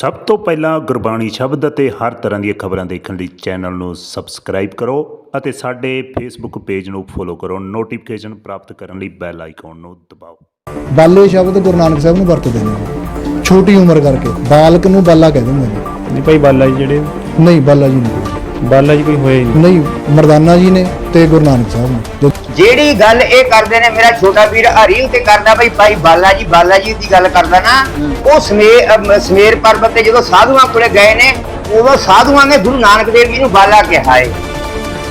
ਸਭ ਤੋਂ ਪਹਿਲਾਂ ਗੁਰਬਾਣੀ ਸ਼ਬਦ ਅਤੇ ਹਰ ਤਰ੍ਹਾਂ ਦੀਆਂ ਖਬਰਾਂ ਦੇਖਣ ਲਈ ਚੈਨਲ ਨੂੰ ਸਬਸਕ੍ਰਾਈਬ ਕਰੋ ਅਤੇ ਸਾਡੇ ਫੇਸਬੁੱਕ ਪੇਜ ਨੂੰ ਫੋਲੋ ਕਰੋ। ਨੋਟੀਫਿਕੇਸ਼ਨ ਪ੍ਰਾਪਤ ਕਰਨ ਲਈ ਬੈਲ ਆਈਕਨ ਨੂੰ ਦਬਾਓ। ਬਾਲੇ ਸ਼ਬਦ ਗੁਰੂ ਨਾਨਕ ਸਾਹਿਬ ਨੂੰ ਵਰਤਦੇ ਨੇ। ਛੋਟੀ ਉਮਰ ਕਰਕੇ ਬਾਲਕ ਨੂੰ ਬਾਲਾ ਕਹਿ ਦਿੰਦੇ ਨੇ। ਜੀ ਭਾਈ ਬਾਲਾ ਜੀ ਜਿਹੜੇ ਨਹੀਂ ਬਾਲਾ ਜੀ ਨਹੀਂ। ਬਾਲਾ ਜੀ ਕੋਈ ਹੋਇਆ ਹੀ ਨਹੀਂ। ਨਹੀਂ ਮਰਦਾਨਾ ਜੀ ਨੇ ਤੇ ਗੁਰੂ ਨਾਨਕ ਸਾਹਿਬ ਨੇ। ਜਿਹੜੀ ਗੱਲ ਇਹ ਕਰਦੇ ਨੇ ਮੇਰਾ ਛੋਟਾ ਵੀਰ ਹਰੀ ਤੇ ਕਰਦਾ ਬਈ ਭਾਈ ਬਾਲਾ ਜੀ ਬਾਲਾ ਜੀ ਦੀ ਗੱਲ ਕਰਦਾ ਨਾ ਉਹ ਸਮੇਰ ਸਮੇਰ ਪਰਬਤ ਤੇ ਜਦੋਂ ਸਾਧੂਆਂ ਕੋਲੇ ਗਏ ਨੇ ਉਦੋਂ ਸਾਧੂਆਂ ਨੇ ਗੁਰੂ ਨਾਨਕ ਦੇਵ ਜੀ ਨੂੰ ਬਾਲਾ ਕਿਹਾ ਏ।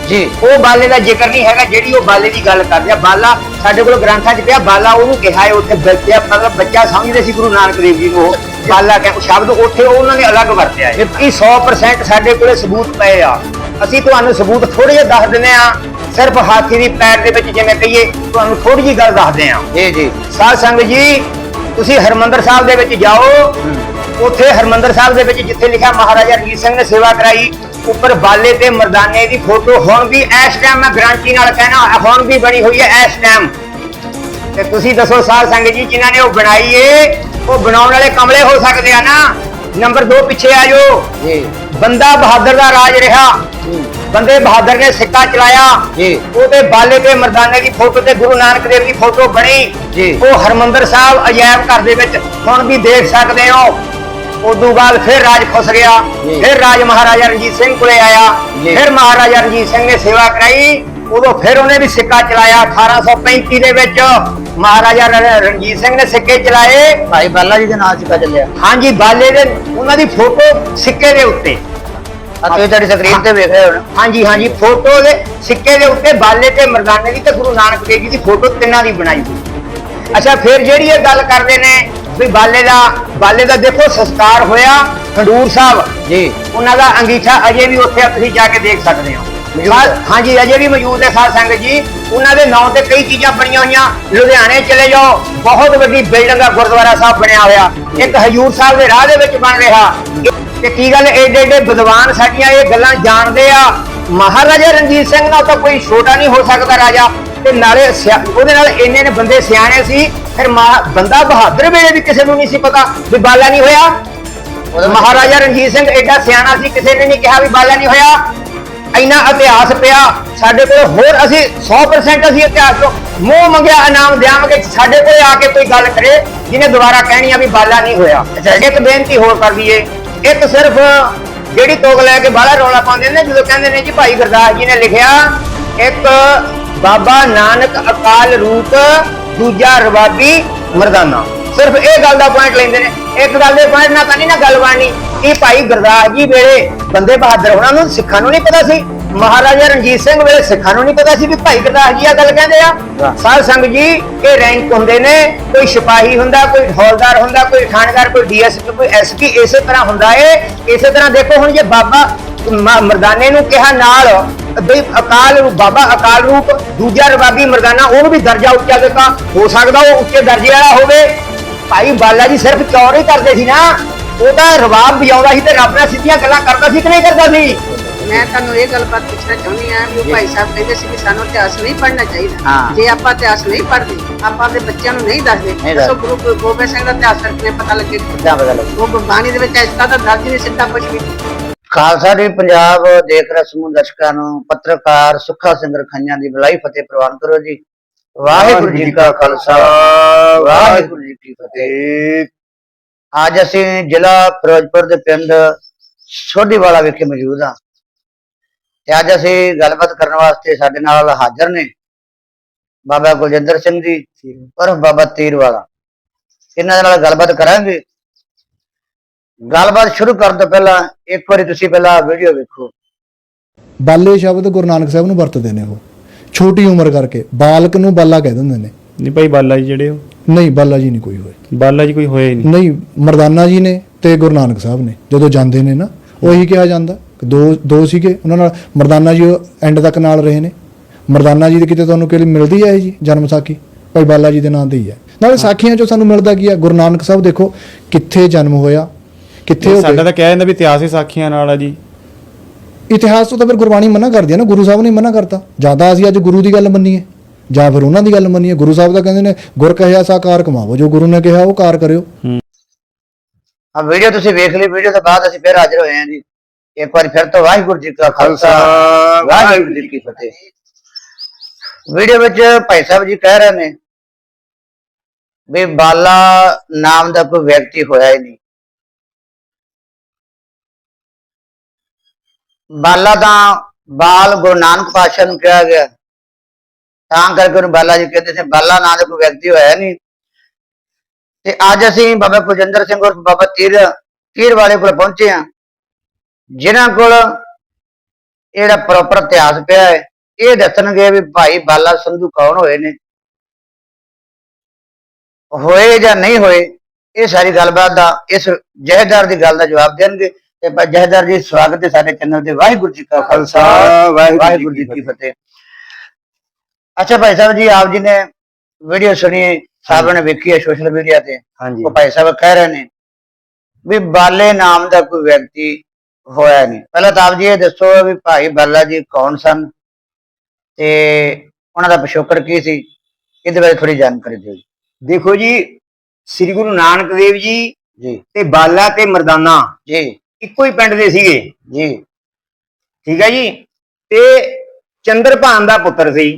ਜੀ। ਉਹ ਬਾਲੇ ਦਾ ਜ਼ਿਕਰ ਨਹੀਂ ਹੈਗਾ ਜਿਹੜੀ ਉਹ ਬਾਲੇ ਦੀ ਗੱਲ ਕਰਦੇ ਆ। ਬਾਲਾ ਸਾਡੇ ਕੋਲ ਗ੍ਰੰਥਾਂ 'ਚ ਪਿਆ ਬਾਲਾ ਉਹਨੂੰ ਕਿਹਾ ਏ ਉੱਥੇ ਬੱਚਾ ਮਤਲਬ ਬੱਚਾ ਸਮਝਦੇ ਸੀ ਗੁਰੂ ਨਾਨਕ ਦੇਵ ਜੀ ਨੂੰ ਉਹ ਬਾਲਾ ਕਿ ਸ਼ਬਦ ਉੱਥੇ ਉਹਨਾਂ ਨੇ ਅਲੱਗ ਵਰਤਿਆ ਏ ਇਹ 100% ਸਾਡੇ ਕੋਲੇ ਸਬੂਤ ਪਏ ਆ। ਅਸੀਂ ਤੁਹਾਨੂੰ ਸਬੂਤ ਥੋੜੇ ਜਿਹਾ ਦੱਸ ਦਿੰਦੇ ਆ ਸਿਰਫ ਹਾਥੀ ਦੀ ਪੈਰ ਦੇ ਵਿੱਚ ਜਿਵੇਂ ਕਹੀਏ ਤੁਹਾਨੂੰ ਥੋੜੀ ਜੀ ਗੱਲ ਦੱਸਦੇ ਆ ਜੀ ਜੀ। ਸਾਧ ਸੰਗਤ ਜੀ ਤੁਸੀਂ ਹਰਮੰਦਰ ਸਾਹਿਬ ਦੇ ਵਿੱਚ ਜਾਓ। ਉੱਥੇ ਹਰਮੰਦਰ ਸਾਹਿਬ ਦੇ ਵਿੱਚ ਜਿੱਥੇ ਲਿਖਿਆ ਮਹਾਰਾਜਾ ਰਣਜੀਤ ਸਿੰਘ ਨੇ ਸੇਵਾ ਕਰਾਈ ਉੱਪਰ ਬਾਲੇ ਤੇ ਮਰਦਾਨੇ ਦੀ ਫੋਟੋ। ਹੁਣ ਵੀ ਇਸ ਟਾਈਮ ਮੈਂ ਗਾਰੰਟੀ ਨਾਲ ਕਹਿਣਾ ਹੁਣ ਵੀ ਬਣੀ ਹੋਈ ਹੈ ਇਸ ਟਾਈਮ ਤੇ ਤੁਸੀਂ ਦੱਸੋ ਸਾਧ ਸੰਗਤ ਜੀ ਜਿਨ੍ਹਾਂ ਨੇ ਉਹ ਬਣਾਈ ਏ ਉਹ ਬਣਾਉਣ ਵਾਲੇ ਕਮਲੇ ਹੋ ਸਕਦੇ ਆ ਨਾ। ਨੰਬਰ 2 ਪਿੱਛੇ ਆ ਜਾਓ। ਜੀ। ਬੰਦਾ ਬਹਾਦਰ ਦਾ ਰਾਜ ਰਿਹਾ। ਬੰਦੇ ਬਹਾਦਰ ਨੇ ਸਿੱਕਾ ਚਲਾਇਆ। ਜੀ। ਉਹਦੇ ਬਾਲੇ ਤੇ ਮਰਦਾਨੇ ਦੀ ਫੋਟੋ ਤੇ ਗੁਰੂ ਨਾਨਕ ਦੇਵ ਦੀ ਫੋਟੋ ਬਣੀ। ਜੀ। ਉਹ ਹਰਮੰਦਰ ਸਾਹਿਬ ਅਜਾਇਬ ਘਰ ਦੇ ਵਿੱਚ ਹੁਣ ਵੀ ਦੇਖ ਸਕਦੇ ਹੋ। ਉਦੋਂ ਬਾਅਦ ਫਿਰ ਰਾਜ ਖੁੱਸ ਗਿਆ। ਫਿਰ ਰਾਜ ਮਹਾਰਾਜਾ ਰਣਜੀਤ ਸਿੰਘ ਕੋਲੇ ਆਇਆ। ਫਿਰ ਮਹਾਰਾਜਾ ਰਣਜੀਤ ਸਿੰਘ ਨੇ ਸੇਵਾ ਕਰਾਈ। ਉਦੋਂ ਫਿਰ ਉਹਨੇ ਵੀ ਸਿੱਕਾ ਚਲਾਇਆ 1835 ਦੇ ਵਿੱਚ। ਮਹਾਰਾਜਾ ਰ- ਰਣਜੀਤ ਸਿੰਘ ਨੇ ਸਿੱਕੇ ਚਲਾਏ। ਭਾਈ ਬਾਲਾ ਜੀ ਦੇ ਨਾਂ ਸਿੱਕਾ ਚੱਲਿਆ ਹਾਂਜੀ ਬਾਲੇ ਦੇ ਉਹਨਾਂ ਦੀ ਫੋਟੋ ਸਿੱਕੇ ਦੇ ਉੱਤੇ। ਆ ਤੁਸੀਂ ਤੁਹਾਡੀ ਸਕਰੀਨ ਤੇ ਵੇਖ ਰਹੇ ਹੋ ਨਾ? ਹਾਂਜੀ ਹਾਂਜੀ ਫੋਟੋ ਦੇ ਸਿੱਕੇ ਦੇ ਉੱਤੇ ਬਾਲੇ ਤੇ ਮਰਦਾਨੇ ਦੀ ਤੇ ਗੁਰੂ ਨਾਨਕ ਦੇਵ ਜੀ ਦੀ ਫੋਟੋ ਤਿੰਨਾਂ ਦੀ ਬਣਾਈ ਹੋਈ। ਅੱਛਾ ਫਿਰ ਜਿਹੜੀ ਇਹ ਗੱਲ ਕਰਦੇ ਨੇ ਵੀ ਬਾਲੇ ਦਾ ਬਾਲੇ ਦਾ ਦੇਖੋ ਸੰਸਕਾਰ ਹੋਇਆ ਖਡੂਰ ਸਾਹਿਬ। ਜੀ। ਉਹਨਾਂ ਦਾ ਅੰਗੀਠਾ ਅਜੇ ਵੀ ਉੱਥੇ ਤੁਸੀਂ ਜਾ ਕੇ ਦੇਖ ਸਕਦੇ ਹੋ। ਸਾਧ- ਹਾਂਜੀ ਅਜੇ ਵੀ ਮੌਜੂਦ ਹੈ ਸਾਧ ਸੰਗਤ ਜੀ। ਉਹਨਾਂ ਦੇ ਨਾਂ ਤੇ ਕਈ ਚੀਜ਼ਾਂ ਬਣੀਆਂ ਹੋਈਆਂ। ਲੁਧਿਆਣੇ ਚਲੇ ਜਾਓ। ਬਹੁਤ ਵੱਡੀ ਬਿਲਡਿੰਗ ਆ ਗੁਰਦੁਆਰਾ ਸਾਹਿਬ ਬਣਿਆ ਹੋਇਆ। ਇੱਕ ਹਜੂਰ ਸਾਹਿਬ ਦੇ ਰਾਹ ਦੇ ਵਿੱਚ ਬਣ ਰਿਹਾ। ਤੇ ਕੀ ਗੱਲ ਏਡੇ ਏਡੇ ਵਿਦਵਾਨ ਸਾਡੀਆਂ ਇਹ ਗੱਲਾਂ ਜਾਣਦੇ ਆ। ਮਹਾਰਾਜਾ ਰਣਜੀਤ ਸਿੰਘ ਨਾਲ ਤਾਂ ਕੋਈ ਛੋਟਾ ਨਹੀਂ ਹੋ ਸਕਦਾ ਰਾਜਾ। ਤੇ ਨਾਲੇ ਸਿਆ- ਉਹਦੇ ਨਾਲ ਇੰਨੇ ਨੇ ਬੰਦੇ ਸਿਆਣੇ ਸੀ। ਫਿਰ ਮਹਾ- ਬੰਦਾ ਬਹਾਦਰ ਵੇਲੇ ਵੀ ਕਿਸੇ ਨੂੰ ਨਹੀਂ ਸੀ ਪਤਾ ਵੀ ਬਾਲਾ ਨਹੀਂ ਹੋਇਆ। ਮਹਾਰਾਜਾ ਰਣਜੀਤ ਸਿੰਘ ਐਡਾ ਸਿਆਣਾ ਸੀ ਕਿਸੇ ਨੇ ਨਹੀਂ ਕਿਹਾ ਵੀ ਬਾਲਾ ਨਹੀਂ ਹੋਇਆ। ਇੰਨਾ ਇਤਿਹਾਸ ਪਿਆ ਸਾਡੇ ਕੋਲ ਹੋਰ ਅਸੀਂ 100% ਅਸੀਂ ਇਤਿਹਾਸ ਤੋਂ ਮੂੰਹ ਮੰਗਿਆ ਇਨਾਮ ਦਿਆਂਗੇ ਸਾਡੇ ਕੋਲੇ ਆ ਕੇ ਕੋਈ ਗੱਲ ਕਰੇ ਜਿਹਨੇ ਦੁਬਾਰਾ ਕਹਿਣੀ ਆ ਵੀ ਬਾਲਾ ਨਹੀਂ ਹੋਇਆ। ਇੱਕ ਬੇਨਤੀ ਹੋਰ ਕਰ ਦਈਏ ਇੱਕ ਸਿਰਫ ਜਿਹੜੀ ਤੋਗ ਲੈ ਕੇ ਬਾਹਲਾ ਰੌਲਾ ਪਾਉਂਦੇ ਨੇ ਜਦੋਂ ਕਹਿੰਦੇ ਨੇ ਜੀ ਭਾਈ ਗੁਰਦਾਸ ਜੀ ਨੇ ਲਿਖਿਆ ਇੱਕ ਬਾਬਾ ਨਾਨਕ ਅਕਾਲ ਰੂਪ ਦੂਜਾ ਰਵਾਬੀ ਮਰਦਾਨਾ। ਸਿਰਫ ਇਹ ਗੱਲ ਦਾ ਪੁਆਇੰਟ ਲੈਂਦੇ ਨੇ। ਇੱਕ ਗੱਲ ਦੇ ਪੁਆਇੰਟ ਨਾਲ ਤਾਂ ਨਹੀਂ ਨਾ ਗੱਲ ਬਣਨੀ। ਇਹ ਭਾਈ ਗੁਰਦਾਸ ਜੀ ਵੇਲੇ ਬੰਦੇ ਬਹਾਦਰ ਉਹਨਾਂ ਨੂੰ ਸਿੱਖਾਂ ਨੂੰ ਨਹੀਂ ਪਤਾ ਸੀ? ਮਹਾਰਾਜਾ ਰਣਜੀਤ ਸਿੰਘ ਵੇਲੇ ਸਿੱਖਾਂ ਨੂੰ ਨਹੀਂ ਪਤਾ ਸੀ ਵੀ ਭਾਈ ਗੁਰਦਾਸ ਜੀ ਆ ਗੱਲ ਕਹਿੰਦੇ ਆ? ਸਾਧ ਸੰਗ ਜੀ ਇਹ ਰੈਂਕ ਹੁੰਦੇ ਨੇ ਕੋਈ ਸਿਪਾਹੀ ਹੁੰਦਾ ਕੋਈ ਹੌਲਦਾਰ ਹੁੰਦਾ ਕੋਈ ਥਾਣੇਦਾਰ ਕੋਈ ਡੀਐਸਪੀ ਕੋਈ ਐਸਪੀ ਇਸੇ ਤਰ੍ਹਾਂ ਹੁੰਦਾ ਏ ਇਸੇ ਤਰ੍ਹਾਂ ਦੇਖੋ ਹੁਣ ਜੇ ਬਾਬਾ ਮਰਦਾਨੇ ਨੂੰ ਕਿਹਾ ਨਾਲ ਬਈ ਅਕਾਲ ਰੂਪ ਬਾਬਾ ਅਕਾਲ ਰੂਪ ਦੂਜਾ ਰਬਾਬੀ ਮਰਦਾਨਾ ਉਹਨੂੰ ਵੀ ਦਰਜਾ ਉੱਚਾ ਦਿੱਤਾ। ਹੋ ਸਕਦਾ ਉਹ ਉੱਚੇ ਦਰਜੇ ਵਾਲਾ ਹੋਵੇ। ਭਾਈ ਬਾਲਾ ਜੀ ਸਿਰਫ ਚੌਰ ਹੀ ਕਰਦੇ ਸੀ ਨਾ। ਉਹ ਤਾਂ ਰਬਾਬ ਵਜਾਉਂਦਾ ਸੀ ਤੇ ਰੱਬ ਨਾਲ ਸਿੱਧੀਆਂ ਗੱਲਾਂ ਕਰਦਾ ਸੀ ਕਿ ਨਹੀਂ ਕਰਦਾ ਸੀ? ਮੈਂ ਤੁਹਾਨੂੰ ਇਹ ਗੱਲਬਾਤ ਪੁੱਛਣਾ ਚਾਹੁੰਦੀ ਵੀ ਉਹ ਭਾਈ ਸਾਹਿਬ ਕਹਿੰਦੇ ਸੀ ਕਿ ਸਾਨੂੰ ਇਤਿਹਾਸ ਨਹੀਂ ਪੜ੍ਹਨਾ ਚਾਹੀਦਾ। ਹਾਂ। ਜੇ ਆਪਾਂ ਇਤਿਹਾਸ ਨਹੀਂ ਪੜ੍ਹਦੇ ਆਪਾਂ ਆਪਣੇ ਬੱਚਿਆਂ ਨੂੰ ਨਹੀਂ ਦੱਸਦੇ ਨਹੀਂ ਦੱਸੋ ਗੁਰੂ ਗੋ- ਗੋਬਿੰਦ ਸਿੰਘ ਦਾ ਇਤਿਹਾਸ ਕਰਕੇ ਪਤਾ ਲੱਗੇ? ਕਿੱਦਾਂ ਪਤਾ ਲੱਗੂ? ਉਹ ਗੁਰਬਾਣੀ ਦੇ ਵਿੱਚ ਇਸ ਤਰ੍ਹਾਂ ਦਾ ਦਰਜ ਨਹੀਂ ਸਿੱਧਾ ਕੁਝ ਵੀ ਖਾਲਸਾ ਜੀ ਪੰਜਾਬ ਦੇਖ ਰਹੇ ਸਮੂਹ ਦਰਸ਼ਕਾਂ ਨੂੰ ਪੱਤਰਕਾਰ ਸੁੱਖਾ ਸਿੰਘ ਰਖਾਈਆਂ ਦੀ ਬਲਾਈ ਫਤਿਹ ਪ੍ਰਵਾਨ ਕਰੋ ਜੀ। ਵਾਹਿਗੁਰੂ ਜੀ ਕਾ ਖਾਲਸਾ। ਵਾਹਿਗੁਰੂ ਜੀ ਕੀ ਫਤਿਹ। ਅੱਜ ਅਸੀਂ ਜ਼ਿਲ੍ਹਾ ਫਿਰੋਜ਼ਪੁਰ ਦੇ ਪਿੰਡ ਸੋਢੀਵਾਲਾ ਵਿਖੇ ਮੌਜੂਦ ਹਾਂ। ਤੇ ਅੱਜ ਅਸੀਂ ਗੱਲਬਾਤ ਕਰਨ ਵਾਸਤੇ ਸਾਡੇ ਨਾਲ ਹਾਜ਼ਰ ਨੇ ਬਾਬਾ ਗੁਰਜਿੰਦਰ ਸਿੰਘ ਜੀ ਔਰ ਬਾਬਾ ਤੀਰ ਵਾਲਾ ਇਹਨਾਂ ਦੇ ਨਾਲ ਗੱਲਬਾਤ ਕਰਾਂਗੇ। ਗੱਲਬਾਤ ਸ਼ੁਰੂ ਕਰਨ ਤੋਂ ਪਹਿਲਾਂ ਇੱਕ ਵਾਰੀ ਤੁਸੀਂ ਪਹਿਲਾਂ ਵੀਡੀਓ ਵੇਖੋ। ਬਾਲੇ ਸ਼ਬਦ ਗੁਰੂ ਨਾਨਕ ਸਾਹਿਬ ਨੂੰ ਵਰਤਦੇ ਨੇ ਉਹ। ਛੋਟੀ ਉਮਰ ਕਰਕੇ, ਬਾਲਕ ਨੂੰ ਬਾਲਾ ਕਹਿ ਦਿੰਦੇ ਨੇ। ਨਹੀਂ ਭਾਈ ਬਾਲਾ ਜੀ ਜਿਹੜੇ ਉਹ ਨਹੀਂ ਬਾਲਾ ਜੀ ਨਹੀਂ ਕੋਈ ਹੋਏ। ਬਾਲਾ ਜੀ ਕੋਈ ਹੋਇਆ ਹੀ ਨਹੀਂ? ਨਹੀਂ ਮਰਦਾਨਾ ਜੀ ਨੇ ਤੇ ਗੁਰੂ ਨਾਨਕ ਸਾਹਿਬ ਨੇ ਜਦੋਂ ਜਾਂਦੇ ਨੇ ਨਾ ਉਹੀ ਕਿਹਾ ਜਾਂਦਾ। ਦੋ ਦੋ ਸੀਗੇ ਉਹਨਾਂ ਨਾਲ ਮਰਦਾਨਾ ਜੀ ਐਂਡ ਤੱਕ ਨਾਲ ਰਹੇ ਨੇ। ਮਰਦਾਨਾ ਜੀ ਦੇ ਕਿਤੇ ਤੁਹਾਨੂੰ ਕਿਹੜੀ ਮਿਲਦੀ ਹੈ ਜੀ ਜਨਮ ਸਾਖੀ? ਭਾਈ ਬਾਲਾ ਜੀ ਦੇ ਨਾਂ ਤੇ ਹੀ ਹੈ। ਨਾਲੇ ਸਾਖੀਆਂ ਚੋਂ ਸਾਨੂੰ ਮਿਲਦਾ ਕੀ ਹੈ? ਗੁਰੂ ਨਾਨਕ ਸਾਹਿਬ ਦੇਖੋ ਕਿੱਥੇ ਜਨਮ ਹੋਇਆ ਕਿੱਥੇ ਹੋ ਸਾਡਾ ਤਾਂ ਕਹਿ ਜਾਂਦਾ ਵੀ ਇਤਿਹਾਸ ਹੀ ਸਾਖੀਆਂ ਨਾਲ ਆ ਜੀ। ਇਤਿਹਾਸ ਤੋਂ ਤਾਂ ਫਿਰ ਗੁਰਬਾਣੀ ਮਨਾ ਕਰਦੀ ਹੈ ਨਾ ਗੁਰੂ ਸਾਹਿਬ ਨੇ ਮਨਾ ਕਰਤਾ। ਜ਼ਿਆਦਾ ਅਸੀਂ ਅੱਜ ਗੁਰੂ ਦੀ ਗੱਲ ਮੰਨੀਏ। ਜਾਂ ਫਿਰ ਉਹਨਾਂ ਦੀ ਗੱਲ ਮੰਨੀਏ ਗੁਰੂ ਸਾਹਿਬ ਤਾਂ ਕਹਿੰਦੇ ਨੇ ਗੁਰ ਕਹਿਆ ਸਾਕਾਰ ਕਮਾਵੋ ਜੋ ਗੁਰੂ ਨੇ ਕਿਹਾ ਉਹ ਕਾਰ ਕਰਿਓ। ਆ ਵੀਡੀਓ ਤੁਸੀਂ ਵੇਖ ਲਈ ਵੀਡੀਓ ਤੋਂ ਬਾਅਦ ਅਸੀਂ ਫਿਰ ਹਾਜ਼ਰ ਹੋਏ ਹਾਂ ਜੀ। ਇੱਕ ਵਾਰੀ ਫਿਰ ਤੋਂ ਵਾਹਿਗੁਰੂ ਜੀ ਕਾ ਖਾਲਸਾ ਵਾਹਿਗੁਰੂ ਜੀ ਕੀ ਫਤਿਹ। ਵੀਡੀਓ ਵਿੱਚ ਭਾਈ ਸਾਹਿਬ ਜੀ ਕਹਿ ਰਹੇ ਨੇ ਵੀ ਬਾਲਾ ਨਾਮ ਦਾ ਕੋਈ ਵਿਅਕਤੀ ਹੋਇਆ ਹੀ ਨਹੀਂ। ਬਾਲਾ ਤਾਂ ਬਾਲ ਗੁਰੂ ਨਾਨਕ ਪਾਤਸ਼ਾਹ ਨੂੰ ਕਿਹਾ ਗਿਆ। ਤਾਂ ਕਰਕੇ ਉਹਨੂੰ ਬਾਲਾ ਜੀ ਕਹਿੰਦੇ ਸੀ ਬਾਲਾ ਨਾਂ ਦਾ ਕੋਈ ਵਿਅਕਤੀ ਹੋਇਆ ਨਹੀਂ। ਤੇ ਅੱਜ ਅਸੀਂ ਬਾਬਾ ਕੁਲਜਿੰਦਰ ਸਿੰਘ ਔਰ ਬਾਬਾ ਤੀਰ ਤੀਰ ਵਾਲੇ ਕੋਲ ਪਹੁੰਚੇ ਆ ਜਿਨ੍ਹਾਂ ਕੋਲ ਇਹ ਜਿਹੜਾ ਪ੍ਰੋਪਰ ਇਤਿਹਾਸ ਪਿਆ ਹੈ ਇਹ ਦੱਸਣਗੇ ਵੀ ਭਾਈ ਬਾਲਾ ਸੰਧੂ ਕੌਣ ਹੋਏ ਨੇ। ਹੋਏ ਜਾਂ ਨਹੀਂ ਹੋਏ ਇਹ ਸਾਰੀ ਗੱਲਬਾਤ ਦਾ ਇਸ ਜਹੇਦਾਰ ਦੀ ਗੱਲ ਦਾ ਜਵਾਬ ਦੇਣਗੇ। ਤੇ ਜਹੇਦਾਰ ਜੀ ਸਵਾਗਤ ਹੈ ਸਾਡੇ ਚੈਨਲ ਤੇ। ਵਾਹਿਗੁਰੂ ਜੀ ਕਾ ਖਾਲਸਾ ਵਾਹਿਗੁਰੂ ਜੀ ਕੀ ਫਤਿਹ। ਅੱਛਾ ਭਾਈ ਸਾਹਿਬ ਜੀ ਆਪ ਜੀ ਨੇ ਵੀਡੀਓ ਸੁਣੀ ਸਾਹਿਬ ਨੇ ਵੇਖੀ ਹੈ ਸੋਸ਼ਲ ਮੀਡੀਆ ਤੇ। ਹਾਂਜੀ। ਉਹ ਭਾਈ ਸਾਹਿਬ ਕਹਿ ਰਹੇ ਨੇ ਵੀ ਬਾਲੇ ਨਾਮ ਦਾ ਕੋਈ ਵਿਅਕਤੀ ਹੋਇਆ ਨਹੀਂ। ਪਹਿਲਾਂ ਤਾਂ ਆਪ ਜੀ ਇਹ ਦੱਸੋ ਵੀ ਭਾਈ ਬਾਲਾ ਜੀ ਕੌਣ ਸਨ ਤੇ ਉਹਨਾਂ ਦਾ ਪਿਛੋਕੜ ਕੀ ਸੀ? ਇਹਦੇ ਬਾਰੇ ਥੋੜੀ ਜਾਣਕਾਰੀ ਦਿਓ ਜੀ। ਦੇਖੋ ਜੀ ਸ੍ਰੀ ਗੁਰੂ ਨਾਨਕ ਦੇਵ ਜੀ ਜੀ। ਤੇ ਬਾਲਾ ਤੇ ਮਰਦਾਨਾ ਜੀ। ਇੱਕੋ ਹੀ ਪਿੰਡ ਦੇ ਸੀਗੇ। ਜੀ। ਠੀਕ ਹੈ ਜੀ? ਤੇ ਚੰਦਰਭਾਨ ਦਾ ਪੁੱਤਰ ਸੀ।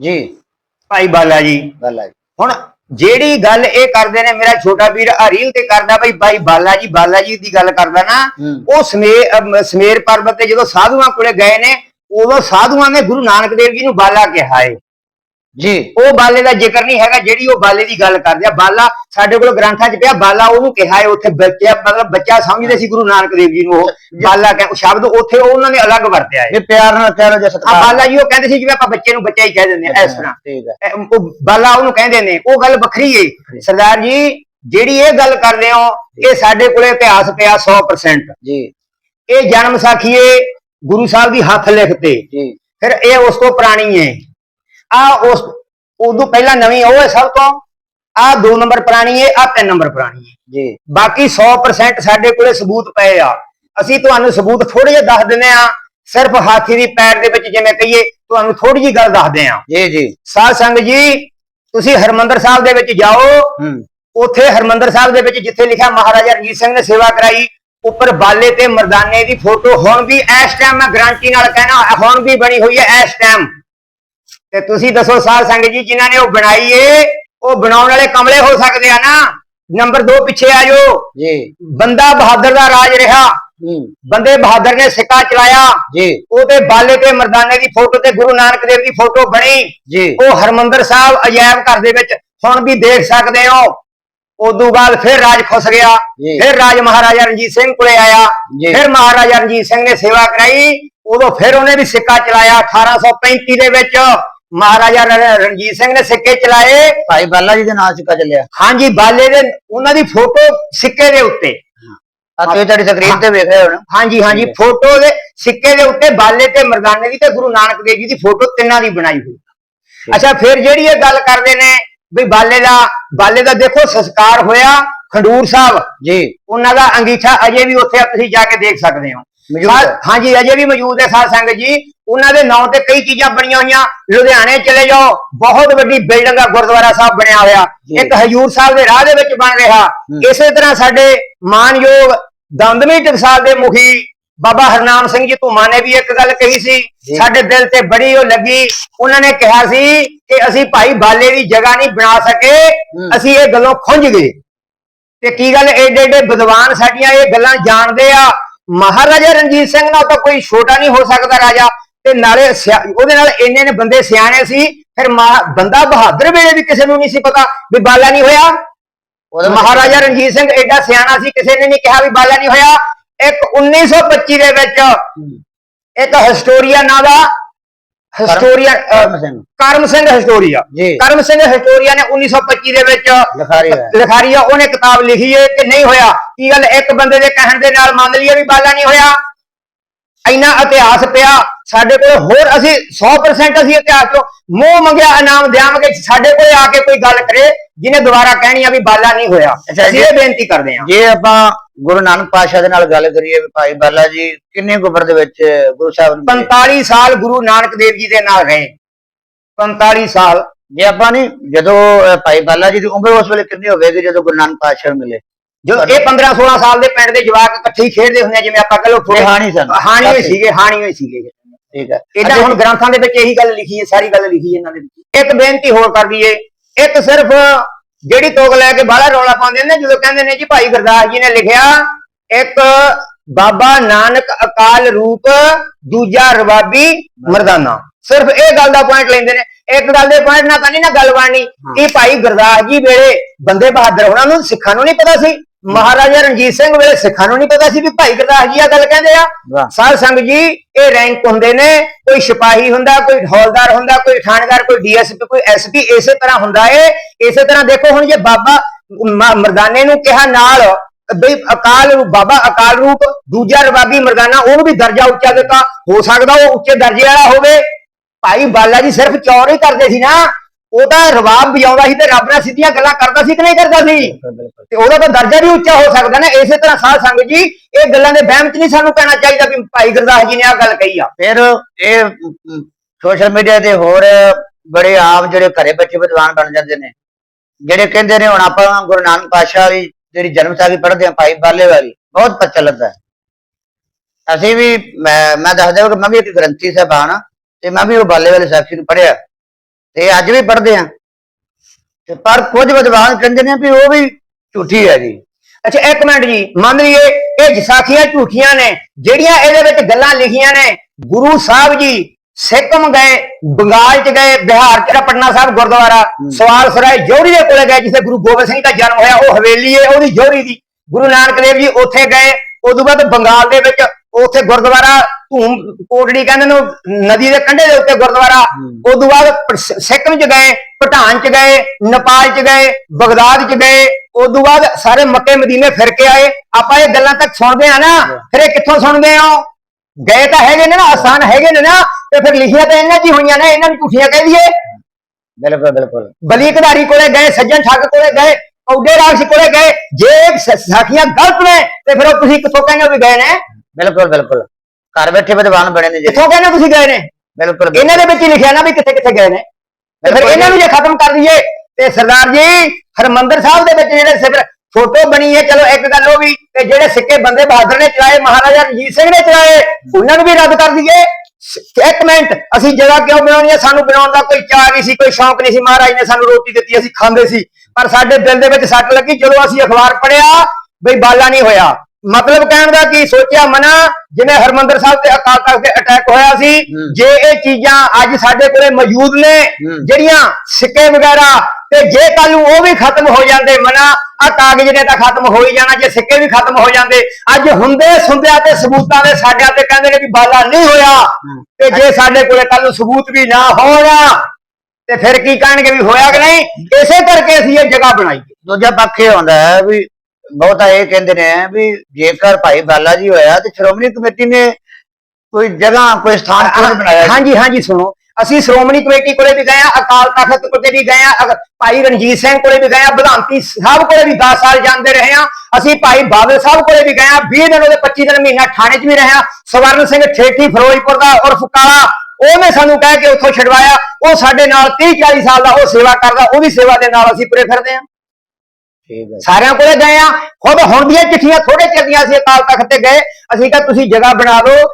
ਜੀ। ਭਾਈ ਬਾਲਾ ਜੀ। ਬਾਲਾ ਜੀ। ਹੁਣ ਜਿਹੜੀ ਗੱਲ ਇਹ ਕਰਦੇ ਨੇ ਮੇਰਾ ਛੋਟਾ ਵੀਰ ਹਰੀਲ ਤੇ ਕਰਦਾ ਬਈ ਭਾਈ ਬਾਲਾ ਜੀ ਬਾਲਾ ਜੀ ਦੀ ਗੱਲ ਕਰਦਾ ਨਾ। ਉਹ ਸਮੇਰ ਸਮੇਰ ਪਰਬਤ ਤੇ ਜਦੋਂ ਸਾਧੂਆਂ ਕੋਲੇ ਗਏ ਨੇ ਉਦੋਂ ਸਾਧੂਆਂ ਨੇ ਗੁਰੂ ਨਾਨਕ ਦੇਵ ਜੀ ਨੂੰ ਬਾਲਾ ਕਿਹਾ ਏ। ਜੀ। ਉਹ ਬਾਲੇ ਦਾ ਜ਼ਿਕਰ ਨਹੀਂ ਹੈਗਾ ਜਿਹੜੀ ਉਹ ਬਾਲੇ ਦੀ ਗੱਲ ਕਰਦੇ ਆ ਬਾਲਾ ਸਾਡੇ ਕੋਲ ਗ੍ਰੰਥਾਂ 'ਚ ਪਿਆ ਬਾਲਾ ਉਹਨੂੰ ਕਿਹਾ ਏ ਉੱਥੇ ਬੱਚਾ ਮਤਲਬ ਬੱਚਾ ਸਮਝਦੇ ਸੀ ਗੁਰੂ ਨਾਨਕ ਦੇਵ ਜੀ ਨੂੰ ਉਹ। ਬਾਲਾ ਕਹਿ ਸ਼ਬਦ ਉੱਥੇ ਉਹਨਾਂ ਨੇ ਅਲੱਗ ਵਰਤਿਆ ਏ ਇਹ ਪਿਆਰ ਨਾਲ ਕਹਿ ਲੋ ਜੇ ਆ ਸਤਿਕਾਰ ਬਾਲਾ ਜੀ ਉਹ ਕਹਿੰਦੇ ਸੀ ਜਿਵੇਂ ਆਪਾਂ ਬੱਚੇ ਨੂੰ ਬੱਚਾ ਹੀ ਕਹਿ ਦਿੰਦੇ ਆ ਇਸ ਤਰ੍ਹਾਂ। ਠੀਕ ਹੈ ਉਹ ਬਾਲਾ ਉਹਨੂੰ ਕਹਿੰਦੇ ਨੇ ਉਹ ਗੱਲ ਵੱਖਰੀ ਏ ਸਰਦਾਰ ਜੀ ਜਿਹੜੀ ਇਹ ਗੱਲ ਕਰਦੇ ਹੋ ਇਹ ਸਾਡੇ ਕੋਲੇ ਇਤਿਹਾਸ ਪਿਆ 100% ਜੀ। ਇਹ ਜਨਮ ਸਾਖੀਏ ਗੁਰੂ ਸਾਹਿਬ ਦੀ ਹੱਥ ਲਿਖਤੇ। ਜੀ। ਫਿਰ ਇਹ ਉਸ ਤੋਂ ਪੁਰਾਣੀ ਹੈ। ਆ ਉਸ ਉਦੋਂ ਪਹਿਲਾਂ ਨਵੀਂ ਉਹ ਹੈ ਸਭ ਤੋਂ। ਆ 2 ਨੰਬਰ ਪੁਰਾਣੀ ਹੈ ਆ 3 ਨੰਬਰ ਪੁਰਾਣੀ ਹੈ। ਜੀ। ਬਾਕੀ 100% ਸਾਡੇ ਕੋਲੇ ਸਬੂਤ ਪਏ ਆ। ਅਸੀਂ ਤੁਹਾਨੂੰ ਸਬੂਤ ਥੋੜੇ ਜਿਹਾ ਦੱਸ ਦਿੰਦੇ ਆ ਸਿਰਫ ਹਾਥੀ ਦੀ ਪੈਰ ਦੇ ਵਿੱਚ ਜਿਵੇਂ ਕਹੀਏ ਤੁਹਾਨੂੰ ਥੋੜੀ ਜੀ ਗੱਲ ਦੱਸਦੇ ਆ ਜੀ ਜੀ। ਸਾਧ ਸੰਗ ਜੀ ਤੁਸੀਂ ਹਰਮੰਦਰ ਸਾਹਿਬ ਦੇ ਵਿੱਚ ਜਾਓ। ਉੱਥੇ ਹਰਮੰਦਰ ਸਾਹਿਬ ਦੇ ਵਿੱਚ ਜਿੱਥੇ ਲਿਖਿਆ ਮਹਾਰਾਜਾ ਰਣਜੀਤ ਸਿੰਘ ਨੇ ਸੇਵਾ ਕਰਾਈ ਉੱਪਰ ਬਾਲੇ ਤੇ ਮਰਦਾਨੇ ਦੀ ਫੋਟੋ। ਹੁਣ ਵੀ ਇਸ ਟਾਈਮ ਮੈਂ ਗਾਰੰਟੀ ਨਾਲ ਕਹਿਣਾ ਹੁਣ ਵੀ ਬਣੀ ਹੋਈ ਹੈ ਇਸ ਟਾਈਮ ਤੇ ਤੁਸੀਂ ਦੱਸੋ ਸਾਧ ਸੰਗਤ ਜੀ ਜਿਨ੍ਹਾਂ ਨੇ ਉਹ ਬਣਾਈ ਏ ਉਹ ਬਣਾਉਣ ਵਾਲੇ ਕਮਲੇ ਹੋ ਸਕਦੇ ਆ ਨਾ? ਨੰਬਰ 2 ਪਿੱਛੇ ਆ ਜਾਓ। ਜੀ। ਬੰਦਾ ਬਹਾਦਰ ਦਾ ਰਾਜ ਰਿਹਾ। ਬੰਦੇ ਬਹਾਦਰ ਨੇ ਸਿੱਕਾ ਚਲਾਇਆ। ਜੀ। ਉਹਦੇ ਬਾਲੇ ਤੇ ਮਰਦਾਨੇ ਦੀ ਫੋਟੋ ਤੇ ਗੁਰੂ ਨਾਨਕ ਦੇਵ ਦੀ ਫੋਟੋ ਬਣੀ। ਜੀ। ਉਹ ਹਰਮੰਦਰ ਸਾਹਿਬ ਅਜਾਇਬ ਘਰ ਦੇ ਵਿੱਚ ਹੁਣ ਵੀ ਦੇਖ ਸਕਦੇ ਹੋ। ਉਦੋਂ ਬਾਅਦ ਫਿਰ ਰਾਜ ਖੁੱਸ ਗਿਆ। ਫਿਰ ਰਾਜ ਮਹਾਰਾਜਾ ਰਣਜੀਤ ਸਿੰਘ ਕੋਲੇ ਆਇਆ। ਫਿਰ ਮਹਾਰਾਜਾ ਰਣਜੀਤ ਸਿੰਘ ਨੇ ਸੇਵਾ ਕਰਾਈ। ਉਦੋਂ ਫਿਰ ਉਹਨੇ ਵੀ ਸਿੱਕਾ ਚਲਾਇਆ 1835 ਦੇ ਵਿੱਚ। ਮਹਾਰਾਜਾ ਰਣ- ਰਣਜੀਤ ਸਿੰਘ ਨੇ ਸਿੱਕੇ ਚਲਾਏ। ਭਾਈ ਬਾਲਾ ਜੀ ਦੇ ਨਾਂ ਸਿੱਕਾ ਚੱਲਿਆ ਹਾਂਜੀ ਬਾਲੇ ਦੇ ਉਹਨਾਂ ਦੀ ਫੋਟੋ ਸਿੱਕੇ ਦੇ ਉੱਤੇ। ਆ ਤੁਸੀਂ ਤੁਹਾਡੀ ਸਕਰੀਨ ਤੇ ਵੇਖ ਰਹੇ ਹੋ ਨਾ? ਹਾਂਜੀ ਹਾਂਜੀ ਫੋਟੋ ਦੇ ਸਿੱਕੇ ਦੇ ਉੱਤੇ ਬਾਲੇ ਤੇ ਮਰਦਾਨੇ ਦੀ ਤੇ ਗੁਰੂ ਨਾਨਕ ਦੇਵ ਜੀ ਦੀ ਫੋਟੋ ਤਿੰਨਾਂ ਦੀ ਬਣਾਈ ਹੋਈ। ਅੱਛਾ ਫਿਰ ਜਿਹੜੀ ਇਹ ਗੱਲ ਕਰਦੇ ਨੇ ਵੀ ਬਾਲੇ ਦਾ ਬਾਲੇ ਦਾ ਦੇਖੋ ਸੰਸਕਾਰ ਹੋਇਆ ਖੰਡੂਰ ਸਾਹਿਬ। ਜੀ। ਉਹਨਾਂ ਦਾ ਅੰਗੀਠਾ ਅਜੇ ਵੀ ਉੱਥੇ ਤੁਸੀਂ ਜਾ ਕੇ ਦੇਖ ਸਕਦੇ ਹੋ। ਮੌਜੂਦ ਹੈ। ਸਾਧ- ਹਾਂਜੀ ਅਜੇ ਵੀ ਮੌਜੂਦ ਹੈ ਸਾਧ ਸੰਗਤ ਜੀ। ਉਹਨਾਂ ਦੇ ਨਾਂ ਤੇ ਕਈ ਚੀਜ਼ਾਂ ਬਣੀਆਂ ਹੋਈਆਂ। ਲੁਧਿਆਣੇ ਚਲੇ ਜਾਓ। ਬਹੁਤ ਵੱਡੀ ਬਿਲਡਿੰਗ ਆ ਗੁਰਦੁਆਰਾ ਸਾਹਿਬ ਬਣਿਆ ਹੋਇਆ। ਇੱਕ ਹਜੂਰ ਸਾਹਿਬ ਦੇ ਰਾਹ ਦੇ ਵਿੱਚ ਬਣ ਰਿਹਾ। ਇਸੇ ਤਰ੍ਹਾਂ ਸਾਡੇ ਮਾਨਯੋਗ ਦੰਦਮੀ ਟਕਸਾਲ ਦੇ ਮੁਖੀ ਬਾਬਾ ਹਰਨਾਮ ਸਿੰਘ ਜੀ ਧੂਮਾ ਨੇ ਵੀ ਇੱਕ ਗੱਲ ਕਹੀ ਸੀ। ਸਾਡੇ ਦਿਲ ਤੇ ਬੜੀ ਉਹ ਲੱਗੀ। ਉਹਨਾਂ ਨੇ ਕਿਹਾ ਸੀ ਕਿ ਅਸੀਂ ਭਾਈ ਬਾਲੇ ਦੀ ਜਗ੍ਹਾ ਨਹੀਂ ਬਣਾ ਸਕੇ। ਅਸੀਂ ਇਹ ਗੱਲੋਂ ਖੁੰਝ ਗਏ। ਤੇ ਕੀ ਗੱਲ ਏਡੇ ਏਡੇ ਵਿਦਵਾਨ ਸਾਡੀਆਂ ਇਹ ਗੱਲਾਂ ਜਾਣਦੇ ਆ। ਮਹਾਰਾਜਾ ਰਣਜੀਤ ਸਿੰਘ ਨਾਲ ਤਾਂ ਕੋਈ ਛੋਟਾ ਨਹੀਂ ਹੋ ਸਕਦਾ ਰਾਜਾ। ਤੇ ਨਾਲੇ ਉਹਦੇ ਨਾਲ ਇੰਨੇ ਨੇ ਬੰਦੇ ਸਿਆਣੇ ਸੀ ਫਿਰ ਬੰਦਾ ਬਹਾਦਰ ਵੇਲੇ ਵੀ ਕਿਸੇ ਨੂੰ ਨਹੀਂ ਸੀ ਪਤਾ ਵੀ ਬਾਲਾ ਨਹੀਂ ਹੋਇਆ। ਉਹਦੇ ਮਹਾਰਾਜਾ ਰਣਜੀਤ ਸਿੰਘ ਐਡਾ ਸਿਆਣਾ ਸੀ ਕਿਸੇ ਨੇ ਨਹੀਂ ਕਿਹਾ ਵੀ ਬਾਲਾ ਨਹੀਂ ਹੋਇਆ। ਇੱਕ 1925 ਦੇ ਵਿੱਚ ਇੱਕ ਹਿਸਟੋਰੀਆ ਨਾਂ ਦਾ ਹਿਸਟੋਰੀਆ ਕਰਮ ਸਿੰਘ। ਹਿਸਟੋਰੀਆ। ਕਰਮ ਸਿੰਘ ਹਿਸਟੋਰੀਆ ਨੇ 1925 ਦੇ ਵਿੱਚ ਲਿਖਾਰੀ ਹੈ ਲਿਖਾਰੀ ਆ ਉਹਨੇ ਕਿਤਾਬ ਲਿਖੀ ਏ ਕਿ ਨਹੀਂ ਹੋਇਆ। ਕੀ ਗੱਲ ਇੱਕ ਬੰਦੇ ਦੇ ਕਹਿਣ ਦੇ ਨਾਲ ਮੰਨ ਲਈਏ ਵੀ ਬਾਲਾ ਨਹੀਂ ਹੋਇਆ। ਇੰਨਾ ਇਤਿਹਾਸ ਪਿਆ ਸਾਡੇ ਕੋਲ ਹੋਰ ਅਸੀਂ 100% ਅਸੀਂ ਇਤਿਹਾਸ ਤੋਂ ਮੂੰਹ ਮੰਗਿਆ ਇਨਾਮ ਦੇਵਾਂਗੇ ਸਾਡੇ ਕੋਲ ਆ ਕੇ ਕੋਈ ਗੱਲ ਕਰੇ ਜਿਹਨੇ ਦੁਬਾਰਾ ਕਹਿਣੀ ਆ ਵੀ ਬਾਲਾ ਨਹੀਂ ਹੋਇਆ। ਅਸੀਂ ਇਹ ਬੇਨਤੀ ਕਰਦੇ ਹਾਂ। ਜੇ ਆਪਾਂ ਗੁਰੂ ਨਾਨਕ ਪਾਤਸ਼ਾਹ ਦੇ ਨਾਲ ਗੱਲ ਕਰੀਏ ਵੀ ਭਾਈ ਬਾਲਾ ਜੀ ਕਿੰਨੇ ਉਮਰ ਦੇ ਵਿੱਚ ਗੁਰੂ ਸਾਹਿਬ ਨੂੰ ਮਿਲੇ? 45 ਸਾਲ ਗੁਰੂ ਨਾਨਕ ਦੇਵ ਜੀ ਦੇ ਨਾਲ ਰਹੇ। 45 ਸਾਲ। ਜੇ ਆਪਾਂ ਨਹੀਂ ਜਦੋਂ ਭਾਈ ਬਾਲਾ ਜੀ ਦੀ ਉਮਰ ਉਸ ਵੇਲੇ ਕਿੰਨੀ ਹੋਵੇਗੀ ਜਦੋਂ ਗੁਰੂ ਨਾਨਕ ਪਾਤਸ਼ਾਹ ਨੂੰ ਮਿਲੇ? ਜਦੋਂ ਇਹ 15 16 ਸਾਲ ਦੇ ਪਿੰਡ ਦੇ ਜਵਾਕ ਇਕੱਠੇ ਹੀ ਖੇਡਦੇ ਹੁੰਦੇ ਆ ਜਿਵੇਂ ਆਪਾਂ ਕਹ ਲੋ ਇਹ ਹਾਣੀ ਸਨ। ਹਾਣੀ ਹੋਏ ਸੀਗੇ ਹਾਣੀ ਹੋਏ ਸੀਗੇ। ਠੀਕ ਹੈ। ਇਦਾਂ ਹੁਣ ਗ੍ਰੰਥਾਂ ਦੇ ਵਿੱਚ ਇਹੀ ਗੱਲ ਲਿਖੀ ਹੈ ਸਾਰੀ ਗੱਲ ਲਿਖੀ ਹੈ ਇਹਨਾਂ ਦੇ ਵਿੱਚ। ਇੱਕ ਬੇਨਤੀ ਹੋਰ ਕਰ ਦਈਏ ਇੱਕ ਸਿਰਫ ਜਿਹੜੀ ਤੋਗ ਲੈ ਕੇ ਬਾਹਲਾ ਰੌਲਾ ਪਾਉਂਦੇ ਨੇ ਜਦੋਂ ਕਹਿੰਦੇ ਨੇ ਜੀ ਭਾਈ ਗੁਰਦਾਸ ਜੀ ਨੇ ਲਿਖਿਆ ਇੱਕ ਬਾਬਾ ਨਾਨਕ ਅਕਾਲ ਰੂਪ ਦੂਜਾ ਰਵਾਬੀ ਮਰਦਾਨਾ। ਸਿਰਫ ਇਹ ਗੱਲ ਦਾ ਪੁਆਇੰਟ ਲੈਂਦੇ ਨੇ। ਇੱਕ ਗੱਲ ਦੇ ਪੁਆਇੰਟ ਨਾਲ ਤਾਂ ਨਹੀਂ ਨਾ ਗੱਲ ਬਣਨੀ ਕਿ ਭਾਈ ਗੁਰਦਾਸ ਜੀ ਵੇਲੇ ਬੰਦੇ ਬਹਾਦਰ ਹੋਣਾ ਨੂੰ ਸਿੱਖਾਂ ਨੂੰ ਨਹੀਂ ਪਤਾ ਸੀ। ਮਹਾਰਾਜਾ ਰਣਜੀਤ ਸਿੰਘ ਵੇਲੇ ਸਿੱਖਾਂ ਨੂੰ ਨਹੀਂ ਪਤਾ ਸੀ ਵੀ ਭਾਈ ਗੁਰਦਾਸ ਜੀ ਆ ਗੱਲ ਕਹਿੰਦੇ ਆ। ਸਾਧ ਸੰਗ ਜੀ ਇਹ ਰੈਂਕ ਹੁੰਦੇ ਨੇ ਕੋਈ ਸਿਪਾਹੀ ਹੁੰਦਾ ਕੋਈ ਹੌਲਦਾਰ ਹੁੰਦਾ ਕੋਈ ਥਾਣੇਦਾਰ ਕੋਈ ਡੀਐਸਪੀ ਕੋਈ ਐਸਪੀ ਇਸੇ ਤਰ੍ਹਾਂ ਹੁੰਦਾ ਏ ਇਸੇ ਤਰ੍ਹਾਂ ਦੇਖੋ ਹੁਣ ਜੇ ਬਾਬਾ ਮਰਦਾਨੇ ਨੂੰ ਕਿਹਾ ਨਾਲ ਬਈ ਅਕਾਲ ਰੂਪ ਬਾਬਾ ਅਕਾਲ ਰੂਪ ਦੂਜਾ ਰਬਾਬੀ ਮਰਦਾਨਾ ਉਹਨੂੰ ਵੀ ਦਰਜਾ ਉੱਚਾ ਦਿੱਤਾ। ਹੋ ਸਕਦਾ ਉਹ ਉੱਚੇ ਦਰਜੇ ਵਾਲਾ ਹੋਵੇ। ਭਾਈ ਬਾਲਾ ਜੀ ਸਿਰਫ ਚੌਰ ਹੀ ਕਰਦੇ ਸੀ ਨਾ। ਉਹ ਤਾਂ ਰਬਾਬ ਵਜਾਉਂਦਾ ਸੀ ਤੇ ਰੱਬ ਨਾਲ ਸਿੱਧੀਆਂ ਗੱਲਾਂ ਕਰਦਾ ਸੀ ਕਿ ਨਹੀਂ ਕਰਦਾ ਸੀ? ਤੇ ਉਹਦਾ ਤਾਂ ਦਰਜਾ ਵੀ ਉੱਚਾ ਹੋ ਸਕਦਾ ਨਾ ਇਸੇ ਤਰ੍ਹਾਂ ਸਾਧ ਸੰਗਤ ਜੀ ਇਹ ਗੱਲਾਂ ਦੇ ਵਹਿਮ ਚ ਨਹੀਂ ਸਾਨੂੰ ਕਹਿਣਾ ਚਾਹੀਦਾ ਵੀ ਭਾਈ ਗੁਰਦਾਸ ਜੀ ਨੇ ਆ ਗੱਲ ਕਹੀ ਆ। ਫਿਰ ਇਹ ਸੋਸ਼ਲ ਮੀਡੀਆ ਤੇ ਹੋਰ ਬੜੇ ਆਮ ਜਿਹੜੇ ਘਰੇ ਬੱਚੇ ਵਿਦਵਾਨ ਬਣ ਜਾਂਦੇ ਨੇ ਜਿਹੜੇ ਕਹਿੰਦੇ ਨੇ ਹੁਣ ਆਪਾਂ ਗੁਰੂ ਨਾਨਕ ਪਾਤਸ਼ਾਹ ਵਾਲੀ ਜਿਹੜੀ ਜਨਮ ਸਾਖੀ ਪੜ੍ਹਦੇ ਆ ਭਾਈ ਬਾਲੇ ਵਾਲੀ ਬਹੁਤ ਪ੍ਰਚਲਿਤ ਹੈ ਅਸੀਂ ਵੀ ਮੈਂ ਮੈਂ ਦੱਸ ਦਿਆਂ ਕਿ ਮੈਂ ਵੀ ਇੱਕ ਗ੍ਰੰਥੀ ਸਾਹਿਬਾਨ ਤੇ ਮੈਂ ਵੀ ਉਹ ਬਾਲੇ ਵਾਲੀ ਸਾਖੀ ਨੂੰ ਪੜ੍ਹਿਆ। ਤੇ ਅੱਜ ਵੀ ਪੜ੍ਹਦੇ ਆ। ਤੇ ਪਰ ਕੁਝ ਵਿਦਵਾਨ ਕਹਿੰਦੇ ਨੇ ਵੀ ਉਹ ਵੀ ਝੂਠੀ ਹੈ ਜੀ। ਅੱਛਾ ਇੱਕ ਮਿੰਟ ਜੀ ਮੰਨ ਲਈਏ ਇਹ ਜਸਾਖੀਆਂ ਝੂਠੀਆਂ ਨੇ ਜਿਹੜੀਆਂ ਇਹਦੇ ਵਿੱਚ ਗੱਲਾਂ ਲਿਖੀਆਂ ਨੇ ਗੁਰੂ ਸਾਹਿਬ ਜੀ ਸਿੱਕਮ ਗਏ ਬੰਗਾਲ ਚ ਗਏ ਬਿਹਾਰ ਚ ਪਟਨਾ ਸਾਹਿਬ ਗੁਰਦੁਆਰਾ ਸਵਾਲ ਸਰਾਏ ਜੋੜੀ ਦੇ ਕੋਲੇ ਗਏ ਜਿੱਥੇ ਗੁਰੂ ਗੋਬਿੰਦ ਸਿੰਘ ਦਾ ਜਨਮ ਹੋਇਆ ਉਹ ਹਵੇਲੀ ਹੈ ਉਹਦੀ ਜੋੜੀ ਦੀ। ਗੁਰੂ ਨਾਨਕ ਦੇਵ ਜੀ ਉੱਥੇ ਗਏ ਉਦੋਂ ਬਾਅਦ ਬੰਗਾਲ ਦੇ ਵਿੱਚ ਉੱਥੇ ਗੁਰਦੁਆਰਾ ਧੂਮ ਕੋਟੜੀ ਕਹਿੰਦੇ ਨੇ ਨਦੀ ਦੇ ਕੰਢੇ ਦੇ ਉੱਤੇ ਗੁਰਦੁਆਰਾ। ਉਦੋਂ ਬਾਅਦ ਸਿੱਕਮ ਚ ਗਏ ਭੂਟਾਨ ਚ ਗਏ ਨੇਪਾਲ ਚ ਗਏ ਬਗਦਾਦ ਚ ਗਏ। ਉਦੋਂ ਬਾਅਦ ਸਾਰੇ ਮੱਕੇ ਮਦੀਨੇ ਫਿਰ ਕੇ ਆਏ। ਆਪਾਂ ਇਹ ਗੱਲਾਂ ਤੱਕ ਸੁਣਦੇ ਆ ਨਾ ਫਿਰ ਇਹ ਕਿੱਥੋਂ ਸੁਣਦੇ ਆ ਗਏ ਤਾਂ ਹੈਗੇ ਨੇ ਨਾ ਆਸਾਨ ਹੈਗੇ ਨੇ ਨਾ ਤੇ ਫਿਰ ਲਿਖੀਆਂ ਤਾਂ ਇਹਨਾਂ 'ਚ ਹੀ ਹੋਈਆਂ ਨੇ ਇਹਨਾਂ ਨੂੰ ਝੂਠੀਆਂ ਕਹਿ ਦਈਏ। ਬਿਲਕੁਲ ਬਿਲਕੁਲ। ਬਲੀ ਕਧਾਰੀ ਕੋਲੇ ਗਏ ਸੱਜਣ ਠੱਗ ਕੋਲੇ ਗਏ ਔਡੇ ਰਾਜ ਕੋਲੇ ਗਏ ਜੇ ਸਾਖੀਆਂ ਗਲਤ ਨੇ ਤੇ ਫਿਰ ਉਹ ਤੁਸੀਂ ਕਿੱਥੋਂ ਕਹਿੰਦੇ ਹੋ ਵੀ ਗਏ ਨੇ? ਬਿਲਕੁਲ ਬਿਲਕੁਲ। ਘਰ ਬੈਠੇ ਵਿਦਵਾਨ ਬਣੇ ਨੇ ਜੀ। ਕਿੱਥੋਂ ਕਹਿੰਦੇ ਹੋ ਤੁਸੀਂ ਗਏ ਨੇ? ਬਿਲਕੁਲ। ਇਹਨਾਂ ਦੇ ਵਿੱਚ ਹੀ ਲਿਖਿਆ ਨਾ ਵੀ ਕਿੱਥੇ ਕਿੱਥੇ ਗਏ ਨੇ। ਤੇ ਫਿਰ ਇਹਨਾਂ ਨੂੰ ਜੇ। ਖਤਮ ਕਰ ਦਈਏ ਤੇ ਸਰਦਾਰ ਜੀ ਹਰਮੰਦਰ ਸਾਹਿਬ ਦੇ ਵਿੱਚ ਜਿਹੜੇ ਸਿਰ ਫੋਟੋ ਬਣੀ ਹੈ ਚਲੋ ਇੱਕ ਗੱਲ ਉਹ ਵੀ ਤੇ ਜਿਹੜੇ ਸਿੱਕੇ ਬੰਦੇ ਬਹਾਦਰ ਨੇ ਚਲਾਏ ਮਹਾਰਾਜਾ ਰਣਜੀਤ ਸਿੰਘ ਨੇ ਚਲਾਏ ਉਹਨਾਂ ਨੂੰ ਵੀ ਰੱਦ ਕਰ ਦਈਏ। ਇੱਕ ਮਿੰਟ ਅਸੀਂ ਜਗ੍ਹਾ ਕਿਉਂ ਬਣਾਉਣੀ ਹੈ ਸਾਨੂੰ ਬਣਾਉਣ ਦਾ ਕੋਈ ਚਾਹ ਨਹੀਂ ਸੀ ਕੋਈ ਸ਼ੌਂਕ ਨਹੀਂ ਸੀ। ਮਹਾਰਾਜ ਨੇ ਸਾਨੂੰ ਰੋਟੀ ਦਿੱਤੀ ਅਸੀਂ ਖਾਂਦੇ ਸੀ। ਪਰ ਸਾਡੇ ਦਿਲ ਦੇ ਵਿੱਚ ਸੱਟ ਲੱਗੀ ਚਲੋ ਅਸੀਂ ਅਖਬਾਰ ਪੜਿਆ ਬਈ ਬਾਲਾ ਨਹੀਂ ਹੋਇਆ। ਮਤਲਬ ਕਹਿਣ ਦਾ ਕੀ ਸੋਚਿਆ ਮਨਾ ਜਿਵੇਂ ਹਰਮੰਦਰ ਸਾਹਿਬ ਤੇ ਅਕਾਲ ਤਖਤ ਤੇ ਅਟੈਕ ਹੋਇਆ ਸੀ ਜੇ ਇਹ ਚੀਜ਼ਾਂ ਅੱਜ ਸਾਡੇ ਕੋਲੇ ਮੌਜੂਦ ਨੇ ਜਿਹੜੀਆਂ ਸਿੱਕੇ ਵਗੈਰਾ ਤੇ ਜੇ ਕੱਲ ਨੂੰ ਉਹ ਵੀ ਖਤਮ ਹੋ ਜਾਂਦੇ ਮਨਾ ਆ ਕਾਗਜ਼ ਨੇ ਤਾਂ ਖਤਮ ਹੋ ਹੀ ਜਾਣਾ ਜੇ ਸਿੱਕੇ ਵੀ ਖਤਮ ਹੋ ਜਾਂਦੇ। ਅੱਜ ਹੁੰਦੇ ਸੁੰਦਿਆਂ ਤੇ ਸਬੂਤਾਂ ਦੇ ਸਾਡਿਆਂ ਤੇ ਕਹਿੰਦੇ ਨੇ ਵੀ ਬਾਲਾ ਨਹੀਂ ਹੋਇਆ। ਤੇ ਜੇ ਸਾਡੇ ਕੋਲੇ ਕੱਲ ਨੂੰ ਸਬੂਤ ਵੀ ਨਾ ਹੋਣ ਤੇ ਫਿਰ ਕੀ ਕਹਿਣਗੇ ਵੀ ਹੋਇਆ ਕਿ ਨਹੀਂ? ਇਸੇ ਕਰਕੇ ਅਸੀਂ ਇਹ ਜਗ੍ਹਾ ਬਣਾਈ। ਦੂਜਾ ਪੱਖ ਇਹ ਹੁੰਦਾ ਹੈ ਵੀ ਬਹੁਤਾ ਇਹ ਕਹਿੰਦੇ ਨੇ ਵੀ ਜੇਕਰ ਭਾਈ ਬਾਲਾ ਜੀ ਹੋਇਆ ਤੇ ਸ਼੍ਰੋਮਣੀ ਕਮੇਟੀ ਨੇ ਕੋਈ ਜਗ੍ਹਾ ਕੋਈ ਸਥਾਨ ਕਿਉਂ ਨਹੀਂ ਬਣਾਇਆ? ਹਾਂਜੀ ਹਾਂਜੀ ਸੁਣੋ। ਅਸੀਂ ਸ਼੍ਰੋਮਣੀ ਕਮੇਟੀ ਕੋਲੇ ਵੀ ਗਏ ਆ ਅਕਾਲ ਤਖਤ ਕੋਲੇ ਵੀ ਗਏ ਆ ਅਗ- ਭਾਈ ਰਣਜੀਤ ਸਿੰਘ ਕੋਲੇ ਵੀ ਗਏ ਆ ਬਧਾਂਤੀ ਸਾਹਿਬ ਕੋਲੇ ਵੀ 10 ਸਾਲ ਜਾਂਦੇ ਰਹੇ ਆ। ਅਸੀਂ ਭਾਈ ਬਾਦਲ ਸਾਹਿਬ ਕੋਲੇ ਵੀ ਗਏ ਆ 20 ਦਿਨ ਉਹਦੇ 25 ਦਿਨ ਮਹੀਨਾ ਥਾਣੇ 'ਚ ਵੀ ਰਹੇ ਆ। ਸਵਰਨ ਸਿੰਘ ਠੇਠੀ ਫਿਰੋਜ਼ਪੁਰ ਦਾ ਉਰਫ ਕਾਲਾ ਉਹਨੇ ਸਾਨੂੰ ਕਹਿ ਕੇ ਉੱਥੋਂ ਛਡਵਾਇਆ। ਉਹ ਸਾਡੇ ਨਾਲ 30 40 ਸਾਲ ਦਾ ਉਹ ਸੇਵਾ ਕਰਦਾ ਉਹਦੀ ਸੇਵਾ ਦੇ ਨਾਲ ਅਸੀਂ ਤੁਰੇ ਫਿਰਦੇ ਆ ਠੀਕ ਹੈ ਸਾਰਿਆਂ ਕੋਲੇ ਗਏ ਆ ਖੁਦ ਹੁਣ ਦੀਆਂ ਚਿੱਠੀਆਂ ਥੋੜੇ ਚਿਰ ਦੀਆਂ ਅਸੀਂ ਅਕਾਲ ਤਖਤ ਤੇ ਗਏ। ਅਸੀਂ ਕਿਹਾ ਤੁਸੀਂ ਜਗ੍ਹਾ ਬਣਾ ਦਿਓ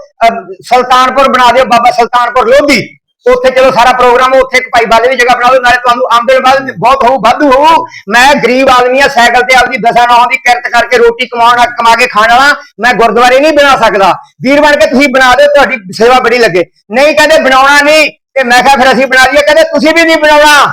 ਸੁਲਤਾਨਪੁਰ ਬਣਾ ਦਿਓ ਬਾਬਾ ਸੁਲਤਾਨਪੁਰ ਲੋਧੀ। ਉੱਥੇ ਚਲੋ ਸਾਰਾ ਪ੍ਰੋਗਰਾਮ ਉੱਥੇ ਇੱਕ ਭਾਈ ਬਾਲੇ ਦੀ ਜਗ੍ਹਾ ਬਣਾ ਦਿਓ ਨਾਲੇ ਤੁਹਾਨੂੰ ਆਮਦਨ ਬਾਦ ਬਹੁਤ ਹੋਊ ਵਾਧੂ ਹੋਊ। ਮੈਂ ਗਰੀਬ ਆਦਮੀ ਆ ਸਾਈਕਲ ਤੇ ਆਪਦੀ ਦਸਾਂ ਨੌਂ ਦੀ ਕਿਰਤ ਕਰਕੇ ਰੋਟੀ ਕਮਾਉਣ ਕਮਾ ਕੇ ਖਾਣ ਵਾਲਾ ਮੈਂ ਗੁਰਦੁਆਰੇ ਨਹੀਂ ਬਣਾ ਸਕਦਾ। ਵੀਰ ਬਣ ਕੇ ਤੁਸੀਂ ਬਣਾ ਦਿਓ ਤੁਹਾਡੀ ਸੇਵਾ ਬੜੀ ਲੱਗੇ। ਨਹੀਂ ਕਹਿੰਦੇ ਬਣਾਉਣਾ ਨਹੀਂ ਤੇ ਮੈਂ ਕਿਹਾ ਫਿਰ ਅਸੀਂ ਬਣਾ ਲਈਏ ਕਹਿੰਦੇ ਤੁਸੀਂ ਵੀ ਨਹੀਂ ਬਣਾਉਣਾ।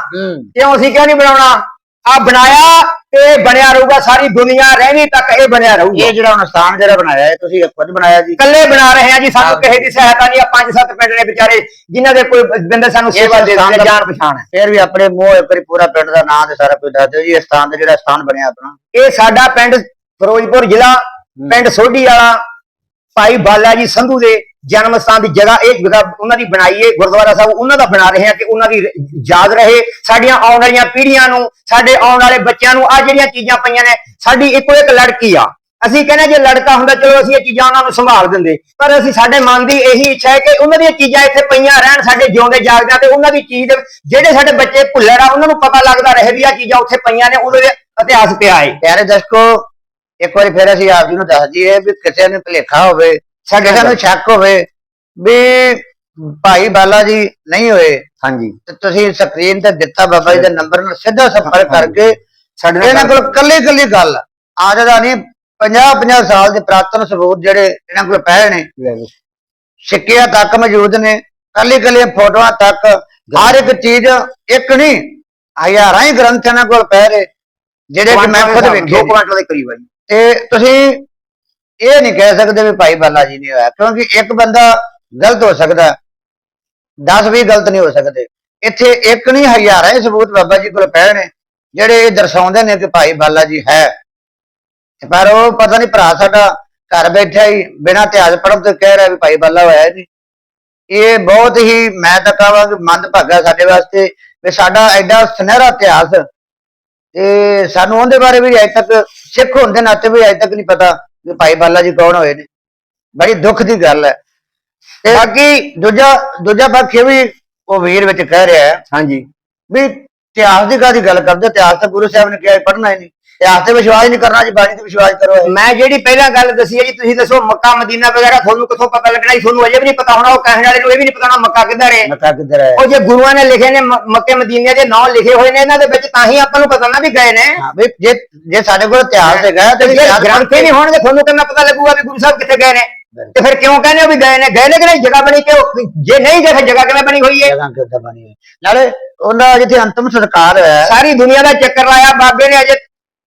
ਕਿਉਂ ਅਸੀਂ ਕਿਉਂ ਨਹੀਂ ਬਣਾਉਣਾ? ਆ ਬਣਾਇਆ ਤੇ ਬਣਿਆ ਰਹੂਗਾ ਸਾਰੀ ਦੁਨੀਆ ਰਹਿਣੀ ਤੱਕ ਇਹ ਬਣਿਆ ਰਹੂਗਾ। ਇਹ ਜਿਹੜਾ ਹੁਣ ਸਥਾਨ ਜਿਹੜਾ ਬਣਾਇਆ ਹੈ ਤੁਸੀਂ ਇਹ ਖੁਦ ਬਣਾਇਆ ਜੀ? ਇਕੱਲੇ ਬਣਾ ਰਹੇ ਆ ਜੀ ਸਾਨੂੰ ਕਿਸੇ ਦੀ ਸਹਾਇਤਾ ਨਹੀਂ ਆ ਪੰਜ ਸੱਤ ਪਿੰਡ ਨੇ ਵਿਚਾਰੇ ਜਿਨ੍ਹਾਂ ਦੇ ਕੋਈ ਬੰਦੇ ਸਾਨੂੰ ਸੇਵਾ ਦੇ ਦਿੰਦੇ ਜਾਣ ਪਛਾਣ ਹੈ। ਫਿਰ ਵੀ ਆਪਣੇ ਮੂੰਹ ਇੱਕ ਵਾਰੀ ਪੂਰਾ ਪਿੰਡ ਦਾ ਨਾਮ ਤੇ ਸਾਰਾ ਕੁਝ ਦੱਸ ਦਿਓ ਜੀ ਇਹ ਸਥਾਨ ਤੇ ਜਿਹੜਾ ਸਥਾਨ ਬਣਿਆ ਆਪਣਾ। ਇਹ ਸਾਡਾ ਪਿੰਡ ਫਿਰੋਜ਼ਪੁਰ ਜ਼ਿਲ੍ਹਾ ਪਿੰਡ ਸੋਢੀ ਵਾਲਾ ਭਾਈ ਬਾਲਾ ਜੀ ਸੰਧੂ ਦੇ ਜਨਮ ਸਥਾਨ ਦੀ ਜਗ੍ਹਾ ਇਹ ਜਗ੍ਹਾ ਉਹਨਾਂ ਦੀ ਬਣਾਈ ਹੈ, ਗੁਰਦੁਆਰਾ ਸਾਹਿਬ ਉਹਨਾਂ ਦਾ ਬਣਾ ਰਹੇ ਆ ਕਿ ਉਹਨਾਂ ਦੀ ਰ- ਯਾਦ ਰਹੇ। ਸਾਡੀਆਂ ਆਉਣ ਵਾਲੀਆਂ ਪੀੜ੍ਹੀਆਂ ਨੂੰ, ਸਾਡੇ ਆਉਣ ਵਾਲੇ ਬੱਚਿਆਂ ਨੂੰ ਆ ਜਿਹੜੀਆਂ ਚੀਜ਼ਾਂ ਪਈਆਂ ਨੇ, ਸਾਡੀ ਇੱਕੋ ਇੱਕ ਲੜਕੀ ਆ। ਅਸੀਂ ਕਹਿੰਦੇ ਜੇ ਲੜਕਾ ਹੁੰਦਾ ਚਲੋ ਅਸੀਂ ਇਹ ਚੀਜ਼ਾਂ ਉਹਨਾਂ ਨੂੰ ਸੰਭਾਲ ਦਿੰਦੇ। ਪਰ ਅਸੀਂ ਸਾਡੇ ਮਨ ਦੀ ਇਹੀ ਇੱਛਾ ਹੈ ਕਿ ਉਹਨਾਂ ਦੀਆਂ ਚੀਜ਼ਾਂ ਇੱਥੇ ਪਈਆਂ ਰਹਿਣ, ਸਾਡੇ ਜਿਉਂਦੇ ਜਾਗਦਿਆਂ ਤੇ ਉਹਨਾਂ ਦੀ ਚੀਜ਼, ਜਿਹੜੇ ਸਾਡੇ ਬੱਚੇ ਭੁੱਲਰ ਆ, ਉਹਨਾਂ ਨੂੰ ਪਤਾ ਲੱਗਦਾ ਰਹੇ ਵੀ ਆ ਚੀਜ਼ਾਂ ਉੱਥੇ ਪਈਆਂ ਨੇ, ਉਹਦੇ ਇਤਿਹਾਸ ਪਿਆ ਹੈ। ਪਿਆਰੇ ਦਰਸ਼ਕੋ ਇੱਕ ਵਾਰੀ ਫਿਰ ਅਸੀਂ ਆਪ ਜੀ ਨੂੰ ਦੱਸ ਦਈਏ ਵੀ ਕਿਸੇ ਨੂੰ ਭੁਲੇਖਾ ਹੋਵੇ ਸਾਡੇ ਕਿਸੇ ਨੂੰ ਸ਼ੱਕ ਹੋਵੇ ਵੀ ਭਾਈ ਬਾਲਾ ਜੀ ਨਹੀਂ ਹੋਏ। ਹਾਂਜੀ। ਤੇ ਤੁਸੀਂ ਸਕਰੀਨ ਤੇ ਦਿੱਤਾ ਬਾਬਾ ਜੀ ਦੇ ਨੰਬਰ ਨਾਲ ਸਿੱਧਾ ਸੰਪਰਕ ਕਰਕੇ ਸਾਡੇ ਇਹਨਾਂ ਨਾਲ ਕੋਲ ਕੱਲੀ ਕੱਲੀ ਗੱਲ ਅੱਜ ਦਾ ਨਹੀਂ 50 50 ਸਾਲ ਦੇ ਪ੍ਰਾਤਨ ਸਬੂਤ ਜਿਹੜੇ ਇਹਨਾਂ ਕੋਲ ਪਏ ਨੇ। ਸਿੱਕਿਆਂ ਤੱਕ ਮੌਜੂਦ ਨੇ ਕੱਲੀ ਕੱਲੀ ਫੋਟੋਆਂ ਤੱਕ ਹਰ ਇੱਕ ਚੀਜ਼ ਇੱਕ ਨਹੀਂ ਹਜ਼ਾਰਾਂ ਹੀ ਗ੍ਰੰਥ ਇਹਨਾਂ ਕੋਲ ਪਏ ਨੇ ਜਿਹੜੇ ਕਿ ਮੈਂ ਖੁਦ ਵੇਖੇ ਦੋ ਨੇ। ਕੁਆਂਟਲ ਦੇ ਕਰੀਬ ਆ ਤੇ ਤੁਸੀਂ ਇਹ ਨਹੀਂ ਕਹਿ ਸਕਦੇ ਵੀ ਭਾਈ ਬਾਲਾ ਜੀ ਨਹੀਂ ਹੋਇਆ, ਕਿਉਂਕਿ ਇੱਕ ਬੰਦਾ ਗਲਤ ਹੋ ਸਕਦਾ 10 20 ਗਲਤ ਨਹੀਂ ਹੋ ਸਕਦੇ। ਇੱਥੇ ਇੱਕ ਨਹੀਂ, ਹਜ਼ਾਰਾਂ ਹੀ ਸਬੂਤ ਬਾਬਾ ਜੀ ਕੋਲ ਪਏ ਨੇ, ਜਿਹੜੇ ਇਹ ਦਰਸਾਉਂਦੇ ਨੇ ਕਿ ਭਾਈ ਬਾਲਾ ਜੀ ਹੈ। ਪਰ ਉਹ ਪਤਾ ਨਹੀਂ ਭਰਾ ਸਾਡਾ ਘਰ ਬੈਠਾ ਹੀ ਬਿਨਾਂ ਇਤਿਹਾਸ ਪੜਨ ਤੋਂ ਕਹਿ ਰਿਹਾ ਵੀ ਭਾਈ ਬਾਲਾ ਹੋਇਆ ਹੀ ਨਹੀਂ। ਇਹ ਬਹੁਤ ਹੀ, ਮੈਂ ਤਾਂ ਕਹਾਂਗਾ ਮੰਦ ਭਾਗਾ ਸਾਡੇ ਵਾਸਤੇ ਵੀ ਸਾਡਾ ਐਡਾ ਸੁਨਹਿਰਾ ਇਤਿਹਾਸ, ਤੇ ਸਾਨੂੰ ਉਹਦੇ ਬਾਰੇ ਵੀ ਅਜੇ ਤੱਕ ਸਿੱਖ ਹੋਣ ਦੇ ਨਾਤੇ ਵੀ ਅਜੇ ਤੱਕ ਨਹੀਂ ਪਤਾ ਕਿ ਭਾਈ ਬਾਲਾ ਜੀ ਕੌਣ ਹੋਏ ਨੇ। ਬੜੀ ਦੁੱਖ ਦੀ ਗੱਲ ਹੈ। ਤੇ ਬਾਕੀ ਦੂਜਾ ਦੂਜਾ ਪੱਖ ਇਹ ਵੀ ਉਹ ਵੀਰ ਵਿੱਚ ਕਹਿ ਰਿਹਾ ਹੈ ਹਾਂਜੀ। ਵੀ ਇਤਿਹਾਸ ਦੀ ਕਾਦੀ ਗੱਲ ਕਰਦੇ ਇਤਿਹਾਸ ਤਾਂ ਗੁਰੂ ਸਾਹਿਬ ਨੇ ਕਿਹਾ ਪੜਨਾ ਹੀ ਨਹੀਂ। ਇਤਿਹਾਸ ਤੇ ਵਿਸ਼ਵਾਸ ਨਹੀਂ ਕਰਨਾ ਜੀ ਬਾਣੀ ਤੇ ਵਿਸ਼ਵਾਸ ਕਰੋ। ਮੈਂ ਜਿਹੜੀ ਪਹਿਲਾਂ ਗੱਲ ਦੱਸੀ ਹੈ ਜੀ ਤੁਸੀਂ ਦੱਸੋ ਮੱਕਾ ਮਦੀਨਾ ਵਗੈਰਾ ਤੁਹਾਨੂੰ ਕਿੱਥੋਂ ਪਤਾ ਲੱਗਣਾ ਜੀ? ਤੁਹਾਨੂੰ ਅਜੇ ਵੀ ਨਹੀਂ ਪਤਾ ਹੋਣਾ ਉਹ ਕਹਿਣ ਵਾਲੇ ਨੂੰ ਇਹ ਵੀ ਨਹੀਂ ਪਤਾ ਹੋਣਾ ਮੱਕਾ ਕਿੱਧਰ ਹੈ। ਮੱਕਾ ਕਿੱਧਰ ਹੈ। ਉਹ ਜੇ ਗੁਰੂਆਂ ਨੇ ਲਿਖੇ ਨੇ ਮ- ਮੱਕੇ ਮਦੀਨੇ ਦੇ ਨਾਂ ਲਿਖੇ ਹੋਏ ਨੇ ਇਹਨਾਂ ਦੇ ਵਿੱਚ ਤਾਂ ਹੀ ਆਪਾਂ ਨੂੰ ਪਤਾ ਨਾ ਵੀ ਗਏ ਨੇ। ਹਾਂ, ਵੀ ਜੇ ਜੇ ਸਾਡੇ ਕੋਲ ਇਤਿਹਾਸ ਹੈਗਾ ਤੇ ਤੇ ਜੇ ਇਤਿਹਾਸ ਗ੍ਰੰਥ ਹੀ ਨਹੀਂ ਹੋਣਗੇ ਤੁਹਾਨੂੰ ਕਿੰਨਾ ਪਤਾ ਲੱਗੂਗਾ ਵੀ ਗੁਰੂ ਸਾਹਿਬ ਕਿੱਥੇ ਗਏ ਨੇ। ਤੇ ਫਿਰ ਕਿਉਂ ਕਹਿੰਦੇ ਹੋ ਵੀ ਗਏ ਨੇ। ਗਏ ਨੇ ਕਿ ਨਹੀਂ? ਜਗ੍ਹਾ ਬਣੀ ਕਿ ਉਹ- ਜੇ ਨਹੀਂ ਗਏ ਫਿਰ ਜਗ੍ਹਾ ਕਿਵੇਂ ਬਣੀ ਹੋਈ ਹੈ? ਜਗ੍ਹਾ ਕਿੱਦਾਂ ਬਣੀ ਹੈ? ਨਾਲੇ ਉਹਨਾਂ ਜਿੱਥੇ ਅੰਤਮ ਸੰਸਕਾਰ ਹੋਇਆ ਹੈ, ਸਾਰੀ ਦੁਨੀਆ ਦਾ ਚੱਕਰ ਲਾਇਆ ਬਾਬੇ ਨੇ ਅਜੇ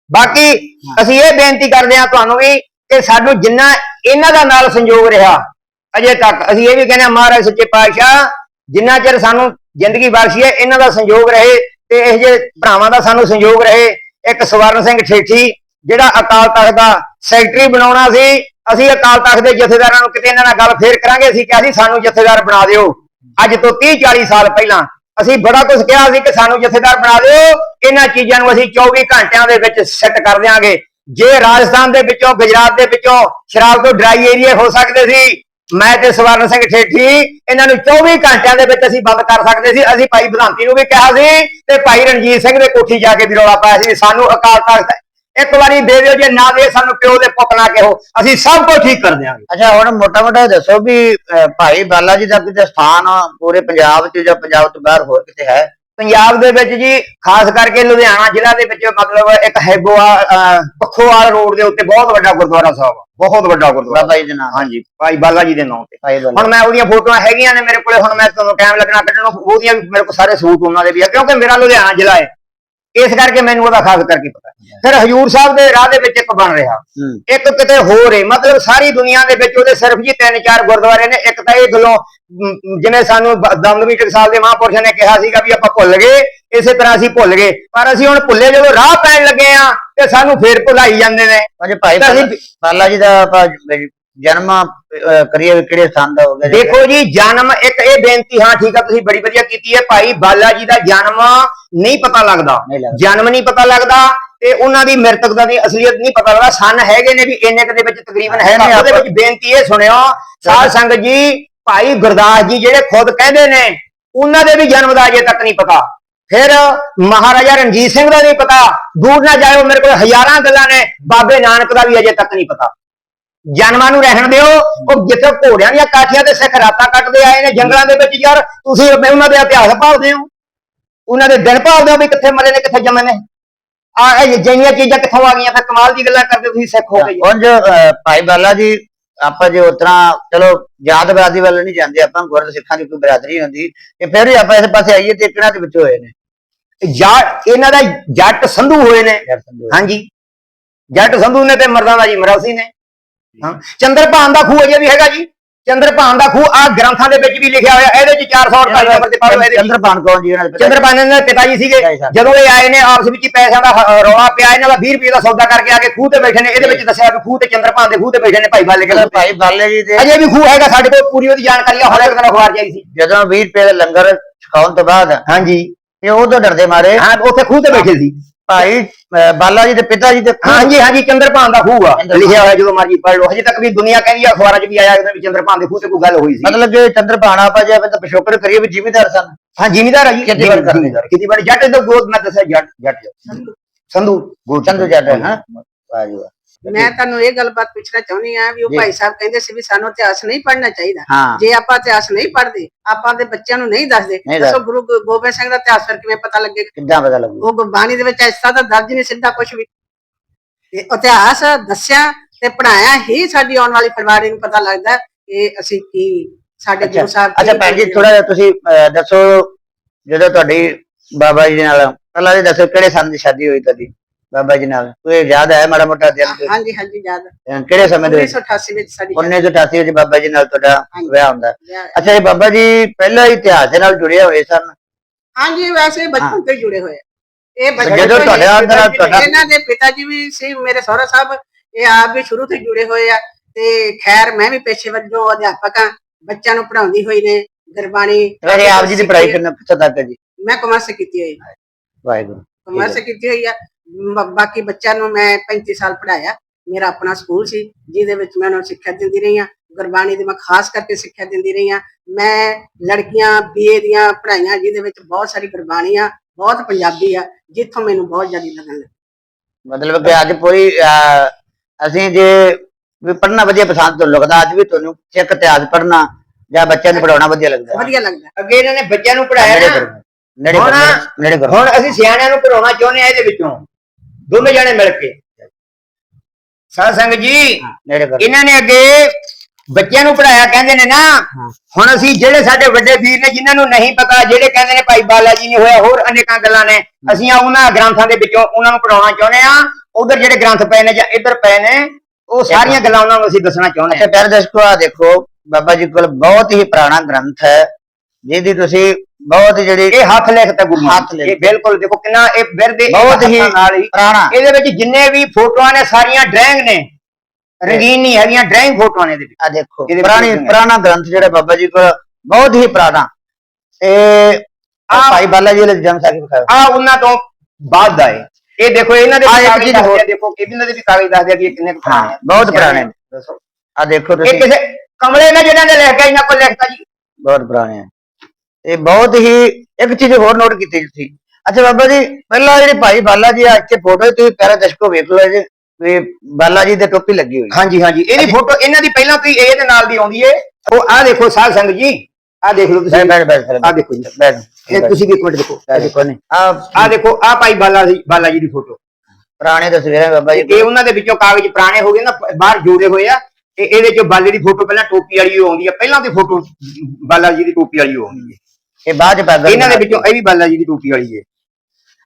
ਬਾਕੀ ਅਸੀਂ ਇਹ ਬੇਨਤੀ ਕਰਦੇ ਹਾਂ ਤੁਹਾਨੂੰ ਵੀ ਕਿ ਸਾਨੂੰ ਜਿੰਨਾ ਇਹਨਾਂ ਦਾ ਨਾਲ ਸੰਯੋਗ ਰਿਹਾ ਅਜੇ ਤੱਕ ਅਸੀਂ ਇਹ ਵੀ ਕਹਿੰਦੇ ਹਾਂ ਮਹਾਰਾਜ ਸੱਚੇ ਪਾਤਸ਼ਾਹ ਜਿੰਨਾ ਚਿਰ ਸਾਨੂੰ ਜ਼ਿੰਦਗੀ ਬਖਸ਼ੀ ਹੈ ਇਹਨਾਂ ਦਾ ਸੰਯੋਗ ਰਹੇ ਤੇ ਇਹ ਜੇ ਭਰਾਵਾਂ ਦਾ ਸਾਨੂੰ ਸੰਯੋਗ ਰਹੇ। ਇੱਕ ਸਵਰਨ ਸਿੰਘ ਠੇਠੀ ਜਿਹੜਾ ਅਕਾਲ ਤਖਤ ਦਾ ਸੈਕਟਰੀ ਬਣਾਉਣਾ ਸੀ ਅਸੀਂ ਅਕਾਲ ਤਖਤ ਦੇ ਜਥੇਦਾਰਾਂ ਨੂੰ ਕਿਤੇ ਇਹਨਾਂ ਨਾਲ ਗੱਲ ਫੇਰ ਕਰਾਂਗੇ ਅਸੀਂ ਕਿਹਾ ਸੀ ਸਾਨੂੰ ਜਥੇਦਾਰ ਬਣਾ ਦਿਓ। ਅੱਜ ਤੋਂ 30 40 ਸਾਲ ਪਹਿਲਾਂ ਅਸੀਂ ਬੜਾ ਕੁਝ ਕਿਹਾ ਸੀ ਕਿ ਸਾਨੂੰ ਜਥੇਦਾਰ ਬਣਾ ਦਿਓ। ਇਹਨਾਂ ਚੀਜ਼ਾਂ ਨੂੰ ਅਸੀਂ 24 ਘੰਟਿਆਂ ਦੇ ਵਿੱਚ ਸੈੱਟ ਕਰ ਦਿਆਂਗੇ। ਜੇ ਰਾਜਸਥਾਨ ਦੇ ਵਿੱਚੋਂ, ਗੁਜਰਾਤ ਦੇ ਵਿੱਚੋਂ ਸ਼ਰਾਬ ਤੋਂ ਡਰਾਈ ਏਰੀਆ ਹੋ ਸਕਦੇ ਸੀ, ਮੈਂ ਤੇ ਸਵਰਨ ਸਿੰਘ ਠੇਠੀ, ਇਹਨਾਂ ਨੂੰ 24 ਘੰਟਿਆਂ ਦੇ ਵਿੱਚ ਅਸੀਂ ਬੰਦ ਕਰ ਸਕਦੇ ਸੀ। ਅਸੀਂ ਭਾਈ ਬਧਾਂਤੀ ਨੂੰ ਵੀ ਕਿਹਾ ਸੀ ਤੇ ਭਾਈ ਰਣਜੀਤ ਸਿੰਘ ਦੇ ਕੋਠੀ ਜਾ ਕੇ ਵੀ ਰੌਲਾ ਪਾਇਆ ਸੀ ਸਾਨੂੰ ਅਕਾਲ ਤਖਤ ਇੱਕ ਵਾਰੀ ਦੇ ਦਿਓ ਜੇ ਨਾ ਦੇ ਸਾਨੂੰ ਪਿਓ ਦੇ ਪੁੱਤ ਨਾ ਕਹੋ ਅਸੀਂ ਸਭ ਕੁਝ ਠੀਕ ਕਰ ਦਿਆਂਗੇ। ਅੱਛਾ ਹੁਣ ਮੋਟਾ ਮੋਟਾ ਦੱਸੋ ਵੀ ਅਹ, ਭਾਈ ਬਾਲਾ ਜੀ ਦਾ ਕਿਤੇ ਸਥਾਨ ਪੂਰੇ ਪੰਜਾਬ 'ਚ ਜਾਂ ਪੰਜਾਬ ਤੋਂ ਬਾਹਰ ਹੋਰ ਕਿਤੇ ਹੈ? ਪੰਜਾਬ ਦੇ ਵਿੱਚ ਜੀ ਖਾਸ ਕਰਕੇ ਲੁਧਿਆਣਾ ਜ਼ਿਲ੍ਹਾ ਦੇ ਵਿੱਚ ਮਤਲਬ ਇੱਕ ਹੈਗੋਆ ਪੱਖੋਵਾਲ ਰੋਡ ਦੇ ਉੱਤੇ ਬਹੁਤ ਵੱਡਾ ਗੁਰਦੁਆਰਾ ਸਾਹਿਬ ਆ। ਬਹੁਤ ਵੱਡਾ ਗੁਰਦੁਆਰਾ। ਬਾਬਾ ਜੀ ਦੇ ਨਾਮ ਹਾਂਜੀ ਭਾਈ ਬਾਲਾ ਜੀ ਦੇ ਨਾਮ ਤੇ। ਭਾਈ ਬਾਲਾ। ਹੁਣ ਮੈਂ ਉਹਦੀਆਂ ਫੋਟੋਆਂ ਹੈਗੀਆਂ ਨੇ ਮੇਰੇ ਕੋਲੇ ਹੁਣ ਮੈਂ ਤੁਹਾਨੂੰ ਟਾਈਮ ਲੱਗਣਾ ਕੱਢਣ ਨੂੰ ਉਹਦੀਆਂ ਵੀ ਮੇਰੇ ਕੋਲ ਸਾਰੇ ਸੂਟ ਉਹਨਾਂ ਦੇ ਵੀ ਆ ਕਿਉਂਕਿ ਮੇਰਾ ਲੁਧਿਆਣਾ ਜ਼ਿਲ੍ਹਾ ਹੈ। ਇਸ ਕਰਕੇ ਮੈਨੂੰ ਉਹਦਾ ਖਾਸ ਕਰਕੇ ਪਤਾ। ਫਿਰ ਹਜੂਰ ਸਾਹਿਬ ਦੇ ਰਾਹ ਦੇ ਵਿੱਚ ਇੱਕ ਬਣ ਰਿਹਾ। ਇੱਕ ਕਿਤੇ ਹੋਰ ਹੈ ਮਤਲਬ ਸਾਰੀ ਦੁਨੀਆ ਦੇ ਵਿੱਚ ਉਹਦੇ ਸਿਰਫ ਜੀ ਤਿੰਨ ਚਾਰ ਗੁਰਦੁਆਰੇ ਨੇ ਇੱਕ ਤਾਂ ਇਹ ਗੱਲੋਂ ਜਿਵੇਂ ਸਾਨੂੰ ਦਮਦਮੀ ਟਕਸਾਲ ਦੇ ਮਹਾਂਪੁਰਸ਼ ਨੇ ਕਿਹਾ ਸੀਗਾ ਵੀ ਆਪਾਂ ਭੁੱਲ ਗਏ ਇਸੇ ਤਰ੍ਹਾਂ ਅਸੀਂ ਭੁੱਲ ਗਏ। ਪਰ ਅਸੀਂ ਹੁਣ ਭੁੱਲੇ ਜਦੋਂ ਰਾਹ ਪੈਣ ਲੱਗੇ ਆ ਤੇ ਸਾਨੂੰ ਫੇਰ ਭੁਲਾਈ ਜਾਂਦੇ ਨੇ। ਭਾਈ ਬਾਲਾ- ਜੀ ਦਾ ਆਪਾਂ ਜਨਮ ਅਹ, ਕਰੀਏ ਵੀ ਕਿਹੜੇ ਸਥਾਨ ਦਾ ਹੋ ਜੀ? ਦੇਖੋ ਜੀ ਜਨਮ ਇੱਕ ਇਹ ਬੇਨਤੀ ਹਾਂ ਠੀਕ ਆ ਤੁਸੀਂ ਬੜੀ ਵਧੀਆ ਕੀਤੀ ਹੈ। ਭਾਈ ਬਾਲਾ ਜੀ ਦਾ ਜਨਮ ਨਹੀਂ ਪਤਾ ਲੱਗਦਾ। ਨਹੀਂ ਲੱਗਦਾ। ਜਨਮ ਨਹੀਂ ਪਤਾ ਲੱਗਦਾ ਤੇ ਉਹਨਾਂ ਦੀ ਮ੍ਰਿਤਕਤਾ ਦੀ ਅਸਲੀਅਤ ਨਹੀਂ ਪਤਾ ਲੱਗਦਾ। ਸਨ ਹੈਗੇ ਨੇ ਵੀ ਇੰਨੇ ਕੁ ਦੇ ਵਿੱਚ ਤਕਰੀਬਨ ਹੈ ਨੇ ਉਹਦੇ ਵਿੱਚ ਬੇਨਤੀ ਇਹ ਸੁਣਿਓ ਸਾਧ ਸੰਗਤ ਜੀ ਭਾਈ ਗੁਰਦਾਸ ਜੀ ਜਿਹੜੇ ਖੁਦ ਕਹਿੰਦੇ ਨੇ ਉਹਨਾਂ ਦੇ ਵੀ ਜਨਮ ਦਾ ਅਜੇ ਤੱਕ ਨਹੀਂ ਪਤਾ। ਫਿਰ ਮਹਾਰਾਜਾ ਰਣਜੀਤ ਸਿੰਘ ਦਾ ਨਹੀਂ ਪਤਾ। ਦੂਰ ਨਾ ਜਾਇਓ ਮੇਰੇ ਕੋਲ ਹਜ਼ਾਰਾਂ ਗੱਲਾਂ ਨੇ। ਬਾਬੇ ਨਾਨਕ ਦਾ ਵੀ ਅਜੇ ਤੱਕ ਨਹੀਂ ਪਤਾ। ਜਨਮਾਂ ਨੂੰ ਰਹਿਣ ਦਿਓ। ਉਹ ਜਿੱਥੇ ਘੋੜਿਆਂ ਦੀਆਂ ਕਾਠੀਆਂ ਤੇ ਸਿੱਖ ਰਾਤਾਂ ਕੱਟਦੇ ਆਏ ਨੇ ਜੰਗਲਾਂ ਦੇ ਵਿੱਚ ਯਾਰ ਤੁਸੀਂ ਉਹਨਾਂ ਦੇ ਇਤਿਹਾਸ ਭਾਲਦੇ ਹੋ। ਉਹਨਾਂ ਦੇ ਦਿਨ ਭਾਲਦੇ ਹੋ ਵੀ ਕਿੱਥੇ ਮਰੇ ਨੇ ਕਿੱਥੇ ਜੰਮੇ ਨੇ। ਆ ਇਹ ਜਿਹੀਆਂ ਚੀਜ਼ਾਂ ਕਿੱਥੋਂ ਆ ਗਈਆਂ ਫਿਰ ਕਮਾਲ ਦੀ ਗੱਲਾਂ ਕਰਦੇ ਤੁਸੀਂ ਸਿੱਖ ਹੋ ਗਏ। ਉਂਝ ਭਾਈ ਬਾਲਾ ਜੀ ਆਪਾਂ ਜੇ ਉਤਰਾ ਚਲੋ ਜਾਤਵਾਦੀ ਵੱਲ ਨਹੀਂ ਜਾਂਦੇ ਆਪਾਂ ਗੁਰਦ ਸਿੱਖਾਂ ਦੀ ਕੋਈ ਬਰਾਦਰੀ ਹੁੰਦੀ ਤੇ ਫਿਰ ਵੀ ਆਪਾਂ ਇਸ ਪਾਸੇ ਆਈਏ ਤੇ ਕਿਹਨਾਂ ਦੇ ਵਿੱਚ ਹੋਏ ਨੇ? ਜੱਟ ਇਹਨਾਂ ਦਾ ਜੱਟ ਸੰਧੂ ਹੋਏ ਨੇ। ਹਾਂਜੀ। ਜੱਟ ਸੰਧੂ ਨੇ ਤੇ ਮਰਦਾਂ ਦਾ ਜੀ ਮਰਾਸੀ ਨੇ। ਹਾਂ। ਚੰਦਰਪਾਨ ਦਾ ਖੂਹ ਅਜੇ ਵੀ ਹੈਗਾ ਜੀ। ਚੰਦਰਪਾਨ ਦਾ ਖੂਹ ਆ ਗ੍ਰੰਥਾਂ ਦੇ ਵਿੱਚ ਵੀ ਲਿਖਿਆ ਹੋਇਆ ਇਹਦੇ ਚ 448 ਨੰਬਰ ਤੇ ਇਹਦੇ ਚੰਦਰਪਾਨ ਕੌਣ ਜੀ ਇਹਨਾਂ ਦੇ ਪਿਤਾ ਜੀ? ਚੰਦਰਪਾਨ ਦੇ ਪਿਤਾ ਜੀ ਸੀਗੇ। ਜਦੋਂ ਇਹ ਆਏ ਨੇ ਆਪਸ ਵਿੱਚ ਹੀ ਪੈਸਿਆਂ ਦਾ ਰੌਲਾ ਪਿਆ ਇਹਨਾਂ ਦਾ 20 ਰੁਪਏ ਦਾ ਸੌਦਾ ਕਰਕੇ ਆ ਕੇ ਖੂਹ ਤੇ ਬੈਠੇ ਨੇ। ਇਹਦੇ ਵਿੱਚ ਦੱਸਿਆ ਵੀ ਖੂਹ ਤੇ ਚੰਦਰਪਾਨ ਦੇ ਖੂਹ ਤੇ ਬੈਠੇ ਨੇ ਭਾਈ ਬਾਲੇ ਕੇ ਭਾਈ ਬਾਲੇ ਜੀ ਦੇ ਅਜੇ ਵੀ ਖੂਹ ਹੈਗਾ ਸਾਡੇ ਕੋਲ ਪੂਰੀ ਉਹਦੀ ਜਾਣਕਾਰੀ ਆ ਹੁਣ ਇੱਕ ਦਿਨ ਅਖਬਾਰ ਜਾਈ ਸੀ। ਜਦੋਂ 20 ਰੁਪਏ ਦਾ ਲੰਗਰ ਛਕਾਉਣ ਤੋਂ ਬਾਅਦ ਹਾਂਜੀ। ਇਹ ਉਹ ਤੋਂ ਡਰਦੇ ਮਾਰੇ। ਹਾਂ ਉੱਥੇ ਖੂਹ ਤੇ ਬੈਠੇ ਸੀ। ਭਾਈ ਅਹ, ਬਾਲਾ ਜੀ ਦੇ ਪਿਤਾ ਜੀ ਦੇ ਹਾਂਜੀ ਹਾਂਜੀ ਚੰਦਰਪਾਨ ਦਾ ਖੂਹ ਆ। ਲਿਖਿਆ ਹੋਇਆ ਜਦੋਂ ਮਰਜ਼ੀ ਪੜ੍ਹ ਲਓ। ਹਜੇ ਤੱਕ ਵੀ ਦੁਨੀਆ ਕਹਿੰਦੀ ਆ ਅਖਬਾਰਾਂ 'ਚ ਵੀ ਆਇਆ ਕਿ ਚੰਦਰਪਾਨ ਦੇ ਖੂਹ ਤੇ ਕੋਈ ਗੱਲ ਹੋਈ ਸੀ। ਮਤਲਬ ਕਿ ਚੰਦਰਪਾਨ ਆਪਾਂ ਜੇ ਆਪਾਂ ਤਾਂ ਪਿਛੋਕੜ ਕਰੀਏ ਵੀ ਜ਼ਿਮੀਦਾਰ ਸਨ। ਹਾਂ ਜ਼ਿਮੀਦਾਰ ਆ ਜੀ। ਖੇਤੀਬਾੜੀ ਕਰਦੇ। ਜ਼ਿਮੀਂਦਾਰ ਖੇਤੀਬਾੜੀ। ਜੱਟ ਦਾ ਗੋਦ ਮੈਂ ਦੱਸਿਆ ਜੱਟ ਜੱਟ। ਸੰਧੂ। ਗੋਦ ਚੰਦੂ ਜੱਟ ਹਾਂ। ਵਾਹ ਜੀ ਵਾਹ ਮੈਂ ਤੁਹਾਨੂੰ ਇਹ ਗੱਲਬਾਤ ਪੁੱਛਣਾ ਚਾਹੁੰਦੀ ਆ ਵੀ ਉਹ ਜੀ। ਭਾਈ ਸਾਹਿਬ ਕਹਿੰਦੇ ਸੀ ਵੀ ਸਾਨੂੰ ਇਤਿਹਾਸ ਨਹੀਂ ਪੜ੍ਹਨਾ ਚਾਹੀਦਾ। ਹਾਂ। ਜੇ ਆਪਾਂ ਇਤਿਹਾਸ ਨਹੀਂ ਪੜ੍ਹਦੇ ਆਪਾਂ ਦੇ ਬੱਚਿਆਂ ਨੂੰ ਨਹੀਂ ਦੱਸਦੇ ਨਹੀਂ ਦੱਸੋ ਗੁਰੂ ਗੋ- ਗੋਬਿੰਦ ਸਿੰਘ ਦਾ ਇਤਿਹਾਸ ਫਿਰ ਕਿਵੇਂ ਪਤਾ ਲੱਗੇਗਾ ਕਿੱਦਾਂ ਪਤਾ ਲੱਗੂ? ਉਹ ਗੁਰਬਾਣੀ ਦੇ ਵਿੱਚ ਐਸਾ ਤਾਂ ਦਰਜ ਨਹੀਂ ਸਿੱਧਾ ਕੁਝ ਵੀ। ਤੇ ਇਤਿਹਾਸ ਦੱਸਿਆ ਤੇ ਪੜਾਇਆ ਹੀ ਸਾਡੀ ਆਉਣ ਵਾਲੀ ਪਰਿਵਾਰੀ ਨੂੰ ਪਤਾ ਲੱਗਦਾ ਕਿ ਅਸੀਂ ਕੀ ਸਾਡੇ ਅੱਛਾ। ਗੁਰੂ ਸਾਹਿਬ ਅੱਛਾ ਭੈਣ ਜੀ ਥੋੜਾ ਜਿਹਾ ਤੁਸੀਂ ਅਹ, ਦੱਸੋ ਜਦੋਂ ਤੁਹਾਡੀ ਬਾਬਾ ਜੀ ਨਾਲ ਪਹਿਲਾਂ ਇਹ ਦੱਸੋ ਕਿਹੜੇ ਸੰਨ ਦੀ ਸ਼ਾਦੀ ਹੋਈ ਤੁਹਾਡੀ? ਬਾਬਾ ਜੀ ਨਾਲ। ਕੋਈ ਯਾਦ ਹੈ ਮਾੜਾ ਮੋਟਾ ਦਿਨ? ਹਾਂਜੀ ਹਾਂਜੀ ਯਾਦ। ਅਹ, ਕਿਹੜੇ ਸਮੇਂ ਦੇ? ਵਿੱਚ 1988 ਵਿੱਚ ਸਾਡੀ 1988 ਵਿੱਚ ਬਾਬਾ ਜੀ ਨਾਲ ਤੁਹਾਡਾ ਹਾਂਜੀ। ਵਿਆਹ ਹੁੰਦਾ। ਵਿਆਹ- ਅੱਛਾ ਇਹ ਬਾਬਾ ਜੀ ਪਹਿਲਾਂ ਹੀ ਇਤਿਹਾਸ ਦੇ ਨਾਲ ਜੁੜੇ ਹੋਏ ਸਨ। ਹਾਂਜੀ ਵੈਸੇ ਬਚਪਨ ਤੋਂ ਹੀ ਜੁੜੇ ਹੋਏ ਆ। ਇਹ ਬਚਪਨ ਜਦੋਂ ਤੋਂ ਹੀ ਤੁਹਾਡੇ ਨਾਲ ਪਿਤਾ ਜੀ- ਤੁਹਾਡਾ- ਇਹਨਾਂ ਦੇ ਪਿਤਾ ਜੀ ਵੀ ਸੀ ਮੇਰੇ ਸਹੁਰਾ ਸਾਹਿਬ ਇਹ ਆਪ ਵੀ ਸ਼ੁਰੂ ਤੋਂ ਹੀ ਜੁੜੇ ਹੋਏ ਆ। ਤੇ ਖੈਰ ਮੈਂ ਵੀ ਪੇਸ਼ੇ ਵਜੋਂ ਅਧਿਆਪਕ ਆ ਬੱਚਿਆਂ ਨੂੰ ਪੜ੍ਹਾਉਂਦੀ ਹੋਈ ਨੇ ਗੁਰਬਾਣੀ ਵੈਸੇ ਆਪ ਜੀ ਦੀ ਪੜ੍ਹਾਈ ਕਿੰਨਾ ਕਿੱਥੋਂ ਤੱਕ ਹੈ ਜੀ? ਮੈਂ ਕਮਰਸ ਕੀਤੀ ਹੋਈ ਵਾਹਿਗੁਰੂ। ਕਮਰਸ ਕੀਤੀ ਹੋਈ ਆ। ਬ- ਬਾਕੀ ਬੱਚਿਆਂ ਨੂੰ ਮੈਂ 35 ਸਾਲ ਪੜਾਇਆ ਮੇਰਾ ਆਪਣਾ ਸਕੂਲ ਸੀ ਜਿਹਦੇ ਵਿੱਚ ਮੈਂ ਉਹਨਾਂ ਨੂੰ ਸਿੱਖਿਆ ਦਿੰਦੀ ਰਹੀ ਹਾਂ। ਗੁਰਬਾਣੀ ਦੀ ਮੈਂ ਖਾਸ ਕਰਕੇ ਸਿੱਖਿਆ ਦਿੰਦੀ ਰਹੀ ਹਾਂ। ਮੈਂ ਲੜਕੀਆਂ ਬੀਏ ਦੀਆਂ ਪੜਾਈਆਂ ਜਿਹਦੇ ਵਿੱਚ ਬਹੁਤ ਸਾਰੀ ਗੁਰਬਾਣੀ ਆ ਬਹੁਤ ਪੰਜਾਬੀ ਆ ਜਿੱਥੋਂ ਮੈਨੂੰ ਬਹੁਤ ਜ਼ਿਆਦਾ ਲੱਗਣ ਲੱਗੀ। ਮਤਲਬ ਕਿ ਅੱਜ ਪੂਰੀ ਅਹ, ਅਸੀਂ ਜੇ ਵੀ ਪੜ੍ਹਨਾ ਵਧੀਆ ਪਸੰਦ ਤੋਂ ਲੱਗਦਾ ਅੱਜ ਵੀ ਤੁਹਾਨੂੰ ਸਿੱਖ ਇਤਿਹਾਸ ਪੜ੍ਹਨਾ ਜਾਂ ਬੱਚਿਆਂ ਨੂੰ ਪੜਾਉਣਾ ਵਧੀਆ ਲੱਗਦਾ? ਵਧੀਆ ਲੱਗਦਾ। ਅੱਗੇ ਇਹਨਾਂ ਨੇ ਬੱਚਿਆਂ ਨੂੰ ਪੜਾਇਆ ਨੇੜੇ ਨਾ। ਕਰੋ। ਨੇੜੇ ਹੁਣ- ਕਰੋ ਨੇੜੇ ਕਰੋ। ਹੁਣ ਅਸੀਂ ਸਿਆਣਿਆਂ ਨੂੰ ਪੜਾਉਣਾ ਚਾਹੁੰਦੇ ਆ ਇਹਦੇ ਵਿੱਚੋਂ। ਦੋਵੇਂ ਜਣੇ ਮਿਲ ਕੇ। ਸਾਧ ਸੰਗਤ ਜੀ ਇਹਨਾਂ ਨੇ ਅੱਗੇ ਬੱਚਿਆਂ ਨੂੰ ਪੜਾਇਆ ਕਹਿੰਦੇ ਨੇ ਨਾ ਹੁਣ ਅਸੀਂ ਜਿਹੜੇ ਸਾਡੇ ਵੱਡੇ ਵੀਰ ਨੇ ਜਿਨ੍ਹਾਂ ਨੂੰ ਨਹੀਂ ਪਤਾ ਜਿਹੜੇ ਕਹਿੰਦੇ ਨੇ ਭਾਈ ਬਾਲਾ ਜੀ ਨੇ ਹੋਇਆ ਹੋਰ ਅਨੇਕਾਂ ਗੱਲਾਂ ਨੇ ਅਸੀਂ ਆ ਉਹਨਾਂ ਗ੍ਰੰਥਾਂ ਦੇ ਵਿੱਚੋਂ ਉਹਨਾਂ ਨੂੰ ਪੜਾਉਣਾ ਚਾਹੁੰਦੇ ਆ ਉਧਰ ਜਿਹੜੇ ਗ੍ਰੰਥ ਪਏ ਨੇ ਜਾਂ ਇੱਧਰ ਪਏ ਨੇ ਉਹ ਸਾਰੀਆਂ ਗੱਲਾਂ ਉਹਨਾਂ ਨੂੰ ਅਸੀਂ ਦੱਸਣਾ ਚਾਹੁੰਦੇ ਅੱਛਾ ਹਾਂ ਪਿਆਰੇ ਦਰਸ਼ਕੋ ਆ ਦੇਖੋ ਬਾਬਾ ਜੀ ਕੋਲ ਬਹੁਤ ਹੀ ਪੁਰਾਣਾ ਗ੍ਰੰਥ ਹੈ ਜਿਹਦੀ ਤੁਸੀਂ ਬਹੁਤ ਜਿਹੜੀ ਇਹ ਹੱਥ ਲਿਖਤ ਹੈ ਗੁਰੂ ਹੱਥ ਲਿਖਤ। ਇਹ ਬਿਲਕੁਲ ਦੇਖੋ ਕਿੰਨਾ ਇਹ ਬਿਰਦੇ ਬਹੁਤ ਹੀ ਨਾਲ ਹੀ ਪੁਰਾਣਾ। ਇਹਦੇ ਵਿੱਚ ਜਿੰਨੇ ਵੀ ਫੋਟੋਆਂ ਨੇ ਸਾਰੀਆਂ ਡਰਾਇੰਗ ਨੇ। ਰੰਗੀਨ ਨਹੀਂ ਹੈਗੀਆਂ ਡਰਾਇੰਗ ਫੋਟੋਆਂ ਨੇ ਇਹਦੇ ਵਿੱਚ। ਆ ਦੇਖੋ ਇਹਦੇ ਪੁਰਾਣੀ ਵਿੱਚ ਪੁਰਾਣਾ ਗ੍ਰੰਥ ਜਿਹੜਾ ਬਾਬਾ ਜੀ ਕੋਲ ਬਹੁਤ ਹੀ ਪੁਰਾਣਾ। ਤੇ ਆ ਆਹ- ਭਾਈ ਬਾਲਾ ਜੀ ਦੇ ਜਨਮ ਸਾਖੀ ਵਿਖਾਓ। ਆ ਉਹਨਾਂ ਤੋਂ ਬਾਅਦ ਦਾ ਹੈ ਇਹ ਦੇਖੋ ਇਹਨਾਂ ਦੇ ਆਹ ਵੀ ਇੱਕ ਕਾਗਜ਼ ਚੀਜ਼ ਦੱਸਦੇ ਹੋਰ। ਦੇਖੋ ਇਹਨਾਂ ਦੇ ਵੀ ਕਾਗਜ਼ ਦੱਸਦੇ ਆ ਕਿ ਇਹ ਕਿੰਨੇ ਕੁ ਪੁਰਾਣੇ ਆ। ਬਹੁਤ ਪੁਰਾਣੇ ਨੇ। ਦੱਸੋ। ਆ ਦੇਖੋ ਇਹ ਤੁਸੀਂ। ਕਿਸੇ ਕਮਲੇ ਨੇ ਜਿਹਨਾਂ ਨੇ ਲਿਖ ਕੇ ਇਹਨਾਂ ਕੋਲ ਲਿਖਤਾ ਜੀ? ਬਹੁਤ ਪੁਰਾਣੇ ਆ। ਇਹ ਬਹੁਤ ਹੀ ਇੱਕ ਚੀਜ਼ ਹੋਰ ਨੋਟ ਕੀਤੀ ਤੁਸੀਂ ਅੱਛਾ ਬਾਬਾ ਜੀ ਪਹਿਲਾਂ ਜਿਹੜੇ ਭਾਈ ਬਾਲਾ ਜੀ ਆ ਇੱਥੇ ਫੋਟੋ ਤੁਸੀਂ ਪਿਆਰੇ ਦਰਸ਼ਕੋ ਵੇਖ ਲਓ ਜੀ ਵੀ ਬਾਲਾ ਜੀ ਦੇ ਟੋਪੀ ਲੱਗੀ ਹੋਈ। ਹਾਂਜੀ ਹਾਂਜੀ। ਇਹਦੀ ਫੋਟੋ ਇਹਨਾਂ ਦੀ ਪਹਿਲਾਂ ਤੋਂ ਹੀ ਇਹਦੇ ਨਾਲ ਦੀ ਆਉਂਦੀ ਏ। ਉਹ ਆ ਦੇਖੋ ਸਾਧ ਸੰਗਤ ਜੀ। ਆ ਦੇਖ ਲਓ ਤੁਸੀਂ। ਬੈਠ ਬੈਠ ਆ ਦੇਖੋ ਜੀ। ਬੈਠ ਇਹ ਤੁਸੀਂ ਵੀ ਇੱਕ ਮਿੰਟ ਦੇਖੋ। ਆ ਦੇਖੋ ਨਹੀਂ। ਆ ਆ ਦੇਖੋ ਆ ਭਾਈ ਬਾਲਾ ਜੀ ਬਾਲਾ ਜੀ ਦੀ ਫੋਟੋ ਪੁਰਾਣੇ ਤਸਵੀਰਾਂ ਬਾਬਾ ਜੀ। ਇਹ ਉਹਨਾਂ ਦੇ ਵਿੱਚੋਂ ਕਾਗਜ਼ ਪੁਰਾਣੇ ਹੋ ਗਏ ਨਾ ਬਾਹਰ ਜੋੜੇ ਹੋਏ ਆ। ਤੇ ਇਹਦੇ ਚੋਂ ਬਾਲੇ ਦੀ ਫੋਟੋ ਪਹਿਲਾਂ ਟੋਪੀ ਵਾਲੀ ਆਉਂਦੀ ਆ। ਪਹਿਲਾਂ ਦੀ ਫੋਟੋ ਬਾਲਾ ਜੀ ਦੀ ਟੋਪੀ ਵਾਲੀ ਆਉਂਦੀ ਹੈ ਇਹ ਬਾਅਦ ਚ ਪੈਦਾ ਇਹਨਾਂ ਦੇ ਵਿੱਚੋਂ ਇਹ ਵੀ ਬਾਲਾ ਜੀ ਦੀ ਟੋਪੀ ਵਾਲੀ ਹੈ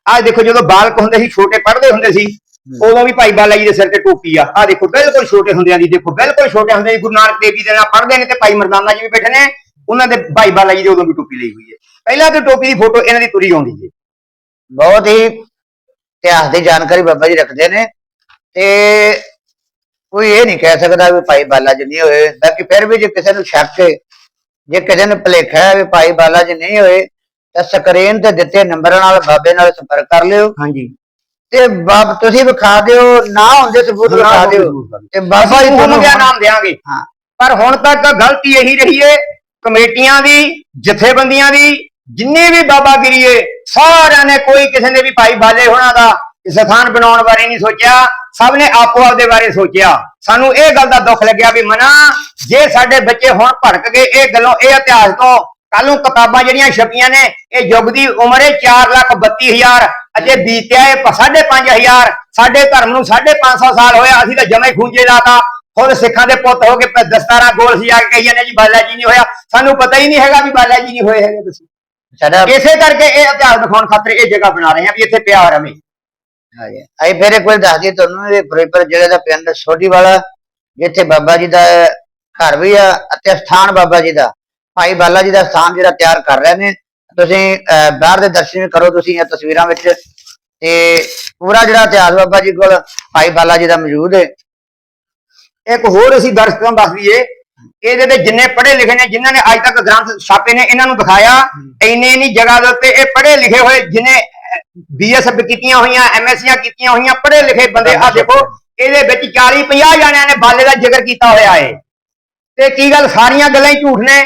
ਆਹ ਦੇਖੋ ਜਦੋਂ ਬਾਲਕ ਹੁੰਦੇ ਸੀ ਛੋਟੇ ਪੜ੍ਹਦੇ ਹੁੰਦੇ ਸੀ ਉਦੋਂ ਵੀ ਭਾਈ ਬਾਲਾ ਜੀ ਦੇ ਸਿਰ ਤੇ ਟੋਪੀ ਆ। ਆਹ ਦੇਖੋ ਬਿਲਕੁਲ ਛੋਟੇ ਹੁੰਦਿਆਂ ਦੀ ਦੇਖੋ ਬਿਲਕੁਲ ਛੋਟੇ ਹੁੰਦੇ ਗੁਰੂ ਨਾਨਕ ਦੇਵ ਜੀ ਦੇ ਨਾਲ ਪੜ੍ਹਦੇ ਨੇ ਤੇ ਭਾਈ ਮਰਦਾਨਾ ਜੀ ਵੀ ਬੈਠੇ ਨੇ ਉਹਨਾਂ ਦੇ ਭਾਈ ਬਾਲਾ ਜੀ ਦੇ ਉਦੋਂ ਵੀ ਟੋਪੀ ਲਈ ਹੋਈ ਹੈ ਪਹਿਲਾਂ ਤੋਂ ਟੋਪੀ ਦੀ ਫੋਟੋ ਇਹਨਾਂ ਦੀ ਤੁਰੀ ਆਉਂਦੀ ਹੈ ਬਹੁਤ ਹੀ ਇਤਿਹਾਸ ਦੀ ਜਾਣਕਾਰੀ ਬਾਬਾ ਜੀ ਰੱਖਦੇ ਨੇ ਤੇ ਕੋਈ ਇਹ ਨਹੀਂ ਕਹਿ ਸਕਦਾ ਵੀ ਭਾਈ ਬਾਲਾ ਜੀ ਨਹੀਂ ਹੋਏ ਬਾਕੀ ਫਿਰ ਵੀ ਜੇ ਕਿਸੇ ਨੂੰ ਸ਼ੱਕ ਜੇ ਕਿਸੇ ਨੂੰ ਭੁਲੇਖਾ ਹੈ ਵੀ ਭਾਈ ਬਾਲਾ ਜੀ ਨਹੀਂ ਹੋਏ ਤਾਂ ਸਕਰੀਨ ਤੇ ਦਿੱਤੇ ਨੰਬਰਾਂ ਨਾਲ ਬਾਬੇ ਨਾਲ ਸੰਪਰਕ ਕਰ ਲਿਓ। ਹਾਂਜੀ। ਤੇ ਬਾਬ ਤੁਸੀਂ ਵਿਖਾ ਦਿਓ ਨਾ ਹੁੰਦੇ ਸਬੂਤ ਵਿਖਾ ਦਿਓ ਤੇ ਬਾਬਾ ਜੀ ਤੁਹਾਨੂੰ ਗਿਆ ਨਾਮ ਦੇਾਂਗੇ ਹਾਂ। ਪਰ ਹੁਣ ਤੱਕ ਗਲਤੀ ਇਹੀ ਰਹੀ ਏ ਕਮੇਟੀਆਂ ਦੀ ਜਥੇਬੰਦੀਆਂ ਦੀ ਜਿੰਨੇ ਵੀ ਬਾਬਾਗਿਰੀ ਏ ਸਾਰਿਆਂ ਨੇ ਕੋਈ ਕਿਸੇ ਨੇ ਵੀ ਭਾਈ ਬਾਲੇ ਹੋਣਾ ਦਾ ਸਥਾਨ ਬਣਾਉਣ ਬਾਰੇ ਨਹੀਂ ਸੋਚਿਆ ਸਭ ਨੇ ਆਪੋ ਆਪਦੇ ਬਾਰੇ ਸੋਚਿਆ। ਸਾਨੂੰ ਇਹ ਗੱਲ ਦਾ ਦੁੱਖ ਲੱਗਿਆ ਵੀ ਮਨਾ ਜੇ ਸਾਡੇ ਬੱਚੇ ਹੁਣ ਭੜਕ ਗਏ ਇਹ ਗੱਲੋਂ ਇਹ ਇਤਿਹਾਸ ਤੋਂ ਕੱਲ ਨੂੰ ਕਿਤਾਬਾਂ ਜਿਹੜੀਆਂ ਛਪੀਆਂ ਨੇ ਇਹ ਯੁੱਗ ਦੀ ਉਮਰ ਹੈ 432000 ਅਜੇ ਬੀਤਿਆ ਹੈ 5500 ਸਾਡੇ ਧਰਮ ਨੂੰ 550 ਸਾਲ ਹੋਇਆ ਅਸੀਂ ਤਾਂ ਜਮੇ ਖੂੰਜੇ ਲਾਤਾ। ਖੁਦ ਸਿੱਖਾਂ ਦੇ ਪੁੱਤ ਹੋ ਕੇ ਦਸਤਾਰਾਂ ਗੋਲ ਸਜਾ ਕੇ ਕਹੀਏ ਨੇ ਜੀ ਬਾਲਾ ਜੀ ਨਹੀਂ ਹੋਇਆ। ਸਾਨੂੰ ਪਤਾ ਹੀ ਨਹੀਂ ਹੈਗਾ ਵੀ ਬਾਲਾ ਜੀ ਨਹੀਂ ਹੋਏ ਹੈਗੇ ਤੁਸੀਂ। ਇਸੇ ਕਰਕੇ ਇਹ ਇਤਿਹਾਸ ਦਿਖਾਉਣ ਖਾਤਰ ਇਹ ਜਗ੍ਹਾ ਬਣਾ ਰਹੇ ਹਾਂ ਵੀ ਇੱਥੇ ਪਿਆ ਰਵੇ। ਅਸੀਂ ਫਿਰ ਇੱਕ ਵਾਰ ਦੱਸ ਦਈਏ ਤੁਹਾਨੂੰ ਇਹ ਫਿਰੋਜ਼ਪੁਰ ਜ਼ਿਲ੍ਹੇ ਦਾ ਪਿੰਡ ਸੋਢੀ ਵਾਲਾ ਜਿੱਥੇ ਬਾਬਾ ਜੀ ਦਾ ਘਰ ਵੀ ਆ ਅਤੇ ਸਥਾਨ ਬਾਬਾ ਜੀ ਦਾ। ਭਾਈ ਬਾਲਾ ਜੀ ਦਾ ਸਥਾਨ ਜਿਹੜਾ ਤਿਆਰ ਕਰ ਰਹੇ ਨੇ। ਤੁਸੀਂ ਬਾਹਰ ਦੇ ਦਰਸ਼ਨ ਕਰੋ ਤੁਸੀਂ ਇਹ ਤਸਵੀਰਾਂ ਵਿੱਚ। ਤੇ ਪੂਰਾ ਜਿਹੜਾ ਇਤਿਹਾਸ ਬਾਬਾ ਜੀ ਕੋਲ ਭਾਈ ਬਾਲਾ ਜੀ ਦਾ ਮੌਜੂਦ ਹੈ ਇੱਕ ਹੋਰ ਅਸੀਂ ਦਰਸ਼ਕਾਂ ਦੱਸ ਦਈਏ, ਇਹਦੇ ਤੇ ਜਿੰਨੇ ਪੜ੍ਹੇ ਲਿਖੇ ਨੇ, ਜਿਨ੍ਹਾਂ ਨੇ ਅੱਜ ਤੱਕ ਗ੍ਰੰਥ ਛਾਪੇ ਨੇ, ਇਹਨਾਂ ਨੂੰ ਦਿਖਾਇਆ। ਇੰਨੇ ਨਹੀਂ ਜਗ੍ਹਾ ਦੇ ਉੱਤੇ ਇਹ ਪੜ੍ਹੇ ਲਿਖੇ ਹੋਏ, ਜਿਨੇ ਬੀਐਸਐਫ ਕੀਤੀਆਂ ਹੋਈਆਂ ਐਮਐਸਸੀਆਂ ਕੀਤੀਆਂ ਹੋਈਆਂ, ਪੜ੍ਹੇ ਲਿਖੇ ਬੰਦੇ। ਆ ਦੇਖੋ, ਇਹਦੇ ਵਿੱਚ 40 50 ਜਣਿਆਂ ਨੇ ਬਾਲੇ ਦਾ ਜ਼ਿਕਰ ਕੀਤਾ ਹੋਇਆ ਏ। ਤੇ ਕੀ ਗੱਲ, ਸਾਰੀਆਂ ਗੱਲਾਂ ਹੀ ਝੂਠ ਨੇ।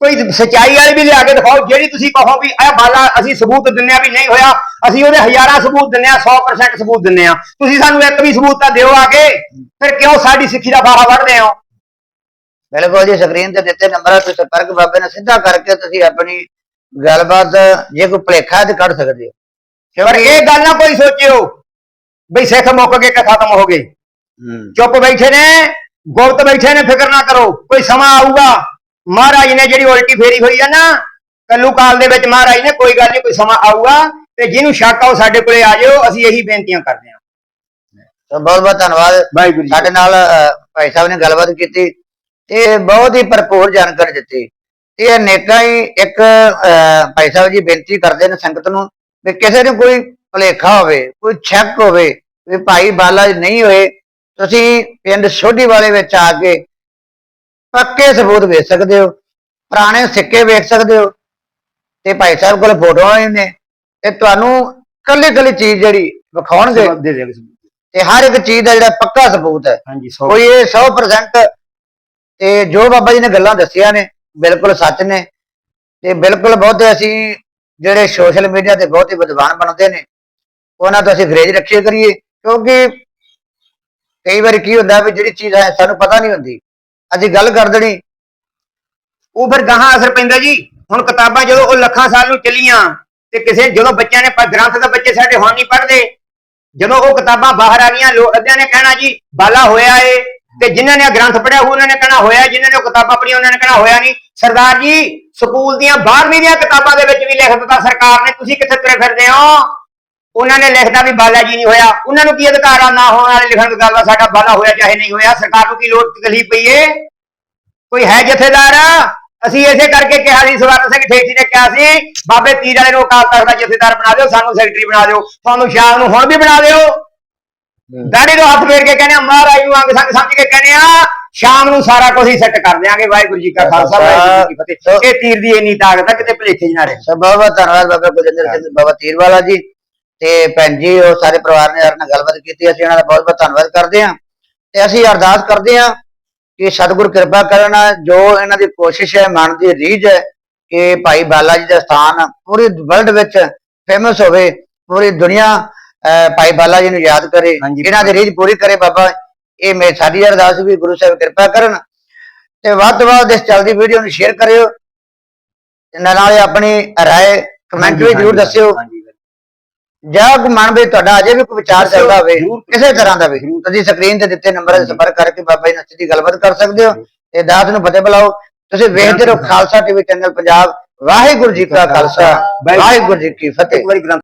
ਕੋਈ ਸਚਾਈ ਵਾਲੀ ਵੀ ਲਿਆ ਕੇ ਦਿਖਾਓ, ਜਿਹੜੀ ਤੁਸੀਂ ਕਹੋ ਵੀ ਇਹ ਬਾਲਾ ਅਸੀਂ ਸਬੂਤ ਦਿੰਨੇ ਆ ਵੀ ਨਹੀਂ ਹੋਇਆ, ਅਸੀਂ ਉਹਦੇ ਹਜ਼ਾਰਾਂ ਸਬੂਤ ਦਿੰਨੇ ਆ 100% ਸਬੂਤ ਦਿੰਨੇ ਆ ਤੁਸੀਂ ਸਾਨੂੰ ਇੱਕ ਵੀ ਸਬੂਤ ਤਾਂ ਦਿਓ ਆ ਕੇ, ਫਿਰ ਕਿਉਂ ਸਾਡੀ ਸਿੱਖੀ ਦਾ ਫਾਹਾ ਵੜਦੇ ਹੋ? ਬਿਲਕੁਲ ਜੀ, ਸਕਰੀਨ ਤੇ ਦਿੱਤੇ ਨੰਬਰਾਂ ਤੇ ਸੰਪਰਕ ਬਾਬੇ ਨਾਲ ਸਿੱਧਾ ਕਰਕੇ ਤੁਸੀਂ ਆਪਣੀ ਗੱਲਬਾਤ ਜੇ ਕੋਈ ਭੁਲੇਖਾ ਹੈ ਤੇ ਕੱਢ ਸਕਦੇ ਹੋ। ਪਰ ਇਹ ਗੱਲ ਨਾ ਕੋਈ ਸੋਚਿਓ ਬਈ ਸਿੱਖ ਮੁੱਕ ਗਏ ਕਿ ਖਤਮ ਹੋ ਗਏ। ਹੂੰ। ਚੁੱਪ ਬੈਠੇ ਨੇ ਗੁਪਤ ਬੈਠੇ ਨੇ ਫਿਕਰ ਨਾ ਕਰੋ ਕੋਈ ਸਮਾਂ ਆਊਗਾ। ਮਹਾਰਾਜ ਨੇ ਜਿਹੜੀ ਉਲਟੀ ਫੇਰੀ ਹੋਈ ਆ ਨਾ ਕੱਲੂ ਕਾਲ ਦੇ ਵਿੱਚ ਮਹਾਰਾਜ ਨੇ ਕੋਈ ਗੱਲ ਨਹੀਂ ਕੋਈ ਸਮਾਂ ਆਊਗਾ ਤੇ ਜਿਹਨੂੰ ਸ਼ੱਕ ਆ ਉਹ ਸਾਡੇ ਕੋਲੇ ਆ ਜਾਓ ਅਸੀਂ ਇਹੀ ਬੇਨਤੀਆਂ ਕਰਦੇ ਹਾਂ। ਤਾਂ ਬਹੁਤ ਬਹੁਤ ਧੰਨਵਾਦ। ਸਾਡੇ ਨਾਲ ਭਾਈ ਸਾਹਿਬ ਨੇ ਗੱਲਬਾਤ ਕੀਤੀ ਤੇ ਬਹੁਤ ਹੀ ਭਰਪੂਰ ਜਾਣਕਾਰੀ ਦਿੱਤੀ। ਤੇ ਅਨੇਕਾਂ ਹੀ ਇੱਕ ਭਾਈ ਸਾਹਿਬ ਜੀ ਬੇਨਤੀ ਕਰਦੇ ਨੇ ਸੰਗਤ ਨੂੰ ਵੀ ਕਿਸੇ ਨੂੰ ਕੋਈ ਭੁਲੇਖਾ ਹੋਵੇ ਕੋਈ ਸ਼ੱਕ ਹੋਵੇ ਵੀ ਭਾਈ ਬਾਲਾ ਜੀ ਨਹੀਂ ਹੋਏ ਤੁਸੀਂ ਪਿੰਡ ਸੋਢੀ ਵਾਲੇ ਵਿੱਚ ਆ ਕੇ ਪੱਕੇ ਸਬੂਤ ਵੇਖ ਸਕਦੇ ਹੋ ਪੁਰਾਣੇ ਸਿੱਕੇ ਵੇਖ ਸਕਦੇ ਹੋ ਤੇ ਭਾਈ ਸਾਹਿਬ ਕੋਲ ਫੋਟੋਆਂ ਵੀ ਨੇ ਤੇ ਤੁਹਾਨੂੰ ਕੱਲੀ ਕੱਲੀ ਚੀਜ਼ ਜਿਹੜੀ ਵਿਖਾਉਣਗੇ ਦੇ ਤੇ ਹਰ ਇੱਕ ਚੀਜ਼ ਦਾ ਜਿਹੜਾ ਪੱਕਾ ਸਬੂਤ ਹੈ ਹਾਂਜੀ ਕੋਈ ਇਹ 100% ਤੇ ਜੋ ਬਾਬਾ ਜੀ ਨੇ ਗੱਲਾਂ ਦੱਸੀਆਂ ਨੇ ਬਿਲਕੁਲ ਸੱਚ ਨੇ ਤੇ ਬਿਲਕੁਲ ਬਹੁਤੇ ਅਸੀਂ ਜਿਹੜੇ ਸੋਸ਼ਲ ਮੀਡੀਆ ਤੇ ਬਹੁਤ ਵਿਦਵਾਨ ਬਣਦੇ ਨੇ, ਉਹਨਾਂ ਤੋਂ ਅਸੀਂ ਗਰੇਜ ਰੱਖਿਆ ਕਰੀਏ, ਕਿਉਂਕਿ ਕਈ ਵਾਰੀ ਕੀ ਹੁੰਦਾ ਵੀ ਜਿਹੜੀ ਚੀਜ਼ ਹੈ ਸਾਨੂੰ ਪਤਾ ਨਹੀਂ ਹੁੰਦੀ, ਅਸੀਂ ਗੱਲ ਕਰ ਦੇਣੀ, ਉਹ ਫਿਰ ਗਾਹਾਂ ਅਸਰ ਪੈਂਦਾ ਜੀ, ਹੁਣ ਕਿਤਾਬਾਂ ਜਦੋਂ ਉਹ ਲੱਖਾਂ ਸਾਲ ਨੂੰ ਚੱਲੀਆਂ, ਤੇ ਕਿਸੇ ਜਦੋਂ ਬੱਚਿਆਂ ਨੇ ਗ੍ਰੰਥ ਦਾ ਬੱਚੇ ਸਾਡੇ ਹੁਣ ਨਹੀਂ ਪੜ੍ਹਦੇ, ਜਦੋਂ ਉਹ ਕਿਤਾਬਾਂ ਬਾਹਰ ਆ ਗਈਆਂ, ਲੋਕ ਅੱਧਿਆਂ ਨੇ ਕਹਿਣਾ ਜੀ, ਬਾਲਾ ਹੋਇਆ ਏ ਤੇ ਜਿਨ੍ਹਾਂ ਨੇ ਗ੍ਰੰਥ ਪੜਿਆ ਉਹਨਾਂ ਨੇ ਕਹਿਣਾ ਹੋਇਆ, ਜਿਨ੍ਹਾਂ ਨੇ ਉਹ ਕਿਤਾਬਾਂ ਪੜੀਆਂ ਉਹਨਾਂ ਨੇ ਕਹਿਣਾ ਹੋਇਆ ਨਹੀਂ। ਸਰਦਾਰ ਜੀ, ਸਕੂਲ ਦੀਆਂ 12ਵੀਂ ਦੀਆਂ ਕਿਤਾਬਾਂ ਦੇ ਵਿੱਚ ਵੀ ਲਿਖ ਦਿੱਤਾ ਸਰਕਾਰ ਨੇ, ਤੁਸੀਂ ਕਿੱਥੇ ਤੁਰੇ ਫਿਰਦੇ ਹੋ? ਉਹਨਾਂ ਨੇ ਲਿਖਦਾ ਵੀ ਬਾਲਾ ਜੀ ਨਹੀਂ ਹੋਇਆ। ਉਹਨਾਂ ਨੂੰ ਕੀ ਅਧਿਕਾਰ ਆ? ਨਾ ਹੋਣ ਵਾਲੇ ਲਿਖਣ ਦਾ ਗੱਲ ਆ ਸਾਡਾ ਬਾਲਾ ਹੋਇਆ ਚਾਹੇ ਨਹੀਂ ਹੋਇਆ। ਸਰਕਾਰ ਨੂੰ ਕੀ ਲੋੜ ਤਕਲੀਫ ਪਈ ਏ? ਕੋਈ ਹੈ ਜਥੇਦਾਰ? ਅਸੀਂ ਇਸੇ ਕਰਕੇ ਕਿਹਾ ਸੀ, ਸਵਰਨ ਸਿੰਘ ਠੇਠੀ ਨੇ ਕਿਹਾ ਸੀ, ਬਾਬੇ ਤੀਰ ਵਾਲੇ ਨੂੰ ਅਕਾਲ ਤਖਤ ਦਾ ਜਥੇਦਾਰ ਬਣਾ ਦਿਓ, ਸਾਨੂੰ ਸੈਕਟਰੀ ਬਣਾ ਦਿਓ। ਤੁਹਾਨੂੰ ਸ਼ਾਮ ਨੂੰ ਹੁਣ ਵੀ ਬਣਾ ਦਿਓ। ਦਾੜੀ ਨੂੰ ਹੱਥ ਫੇਰ ਕੇ ਕਹਿੰਦੇ ਆ ਮਹਾਰਾਜ ਨੂੰ ਅੰਗ ਸੰਗ ਸਮਝ ਕੇ ਕਹਿੰਦੇ ਆ ਸ਼ਾਮ ਨੂੰ ਸਾਰਾ ਕੁਝ ਹੀ ਸੈੱਟ ਕਰ ਦਿਆਂਗੇ ਵਾਹਿਗੁਰੂ ਜੀ ਕਾ ਖਾਲਸਾ ਵਾਹਿਗੁਰੂ ਜੀ ਕੀ ਫਤਿਹ। ਇਹ ਤੀਰ ਦੀ ਇੰਨੀ ਤਾਕਤ ਆ ਕਿਤੇ ਭਲੇਖੇ ਨਾ ਰਹੇ। ਸੋ ਬਹੁਤ ਧੰਨਵਾਦ ਬਾਬਾ ਗੁਰਜਿੰਦਰ ਸਿੰਘ ਬਾਬਾ ਤੀਰਵਾਲਾ ਜੀ ਤੇ ਭੈਣ ਜੀ ਉਹ ਸਾਰੇ ਪਰਿਵਾਰ ਨੇ ਨਾਲ ਗੱਲਬਾਤ ਕੀਤੀ ਅਸੀਂ ਉਹਨਾਂ ਦਾ ਬਹੁਤ ਬਹੁਤ ਧੰਨਵਾਦ ਕਰਦੇ ਹਾਂ। ਤੇ ਅਸੀਂ ਅਰਦਾਸ ਕਰਦੇ ਹਾਂ ਕਿ ਸਤਿਗੁਰ ਕਿਰਪਾ ਕਰਨ ਜੋ ਇਹਨਾਂ ਦੀ ਕੋਸ਼ਿਸ਼ ਹੈ ਮਨ ਦੀ ਰੀਝ ਹੈ ਕਿ ਭਾਈ ਬਾਲਾ ਜੀ ਦਾ ਸਥਾਨ ਪੂਰੀ ਵਰਲਡ ਵਿੱਚ ਫੇਮਸ ਹੋਵੇ ਪੂਰੀ ਦੁਨੀਆ ਭਾਈ ਬਾਲਾ ਜੀ ਨੂੰ ਯਾਦ ਕਰੇ। ਇਹਨਾਂ ਦੀ ਰੀਝ ਪੂਰੀ ਕਰੇ ਬਾਬਾ। ਇਹ ਮੇਰੀ ਸਾਡੀ ਅਰਦਾਸ ਵੀ ਗੁਰੂ ਸਾਹਿਬ ਕਿਰਪਾ ਕਰਨ। ਤੇ ਵੱਧ ਤੋਂ ਵੱਧ ਇਸ ਚੱਲਦੀ ਵੀਡੀਓ ਨੂੰ ਸ਼ੇਅਰ ਕਰਿਓ। ਨਾਲੇ ਆਪਣੀ ਰਾਏ ਕਮੈਂਟ ਵਿੱਚ ਜ਼ਰੂਰ ਦੱਸਿਓ। ਜਾਂ ਕੋਈ ਮਨ ਵਿੱਚ ਤੁਹਾਡਾ ਅਜੇ ਵੀ ਕੋਈ ਵਿਚਾਰ ਚੱਲਦਾ ਹੋਵੇ। ਕਿਸੇ ਤਰ੍ਹਾਂ ਦਾ ਵੀ। ਤੁਸੀਂ ਸਕਰੀਨ ਤੇ ਦਿੱਤੇ ਨੰਬਰ ਤੇ ਸੰਪਰਕ ਕਰਕੇ ਬਾਬਾ ਜੀ ਨਾਲ ਸਿੱਧੀ ਗੱਲਬਾਤ ਕਰ ਸਕਦੇ ਹੋ। ਤੇ ਦਾਤ ਨੂੰ ਫਤਿਹ ਬੁਲਾਓ। ਤੁਸੀਂ ਵੇਖਦੇ ਰਹੋ ਖਾਲਸਾ ਟੀਵੀ ਚੈਨਲ ਪੰਜਾਬ। ਵਾਹਿਗੁਰੂ ਜੀ ਕਾ ਖਾਲਸਾ। ਵਾਹਿਗੁਰੂ ਜੀ ਕੀ ਫਤਿਹ।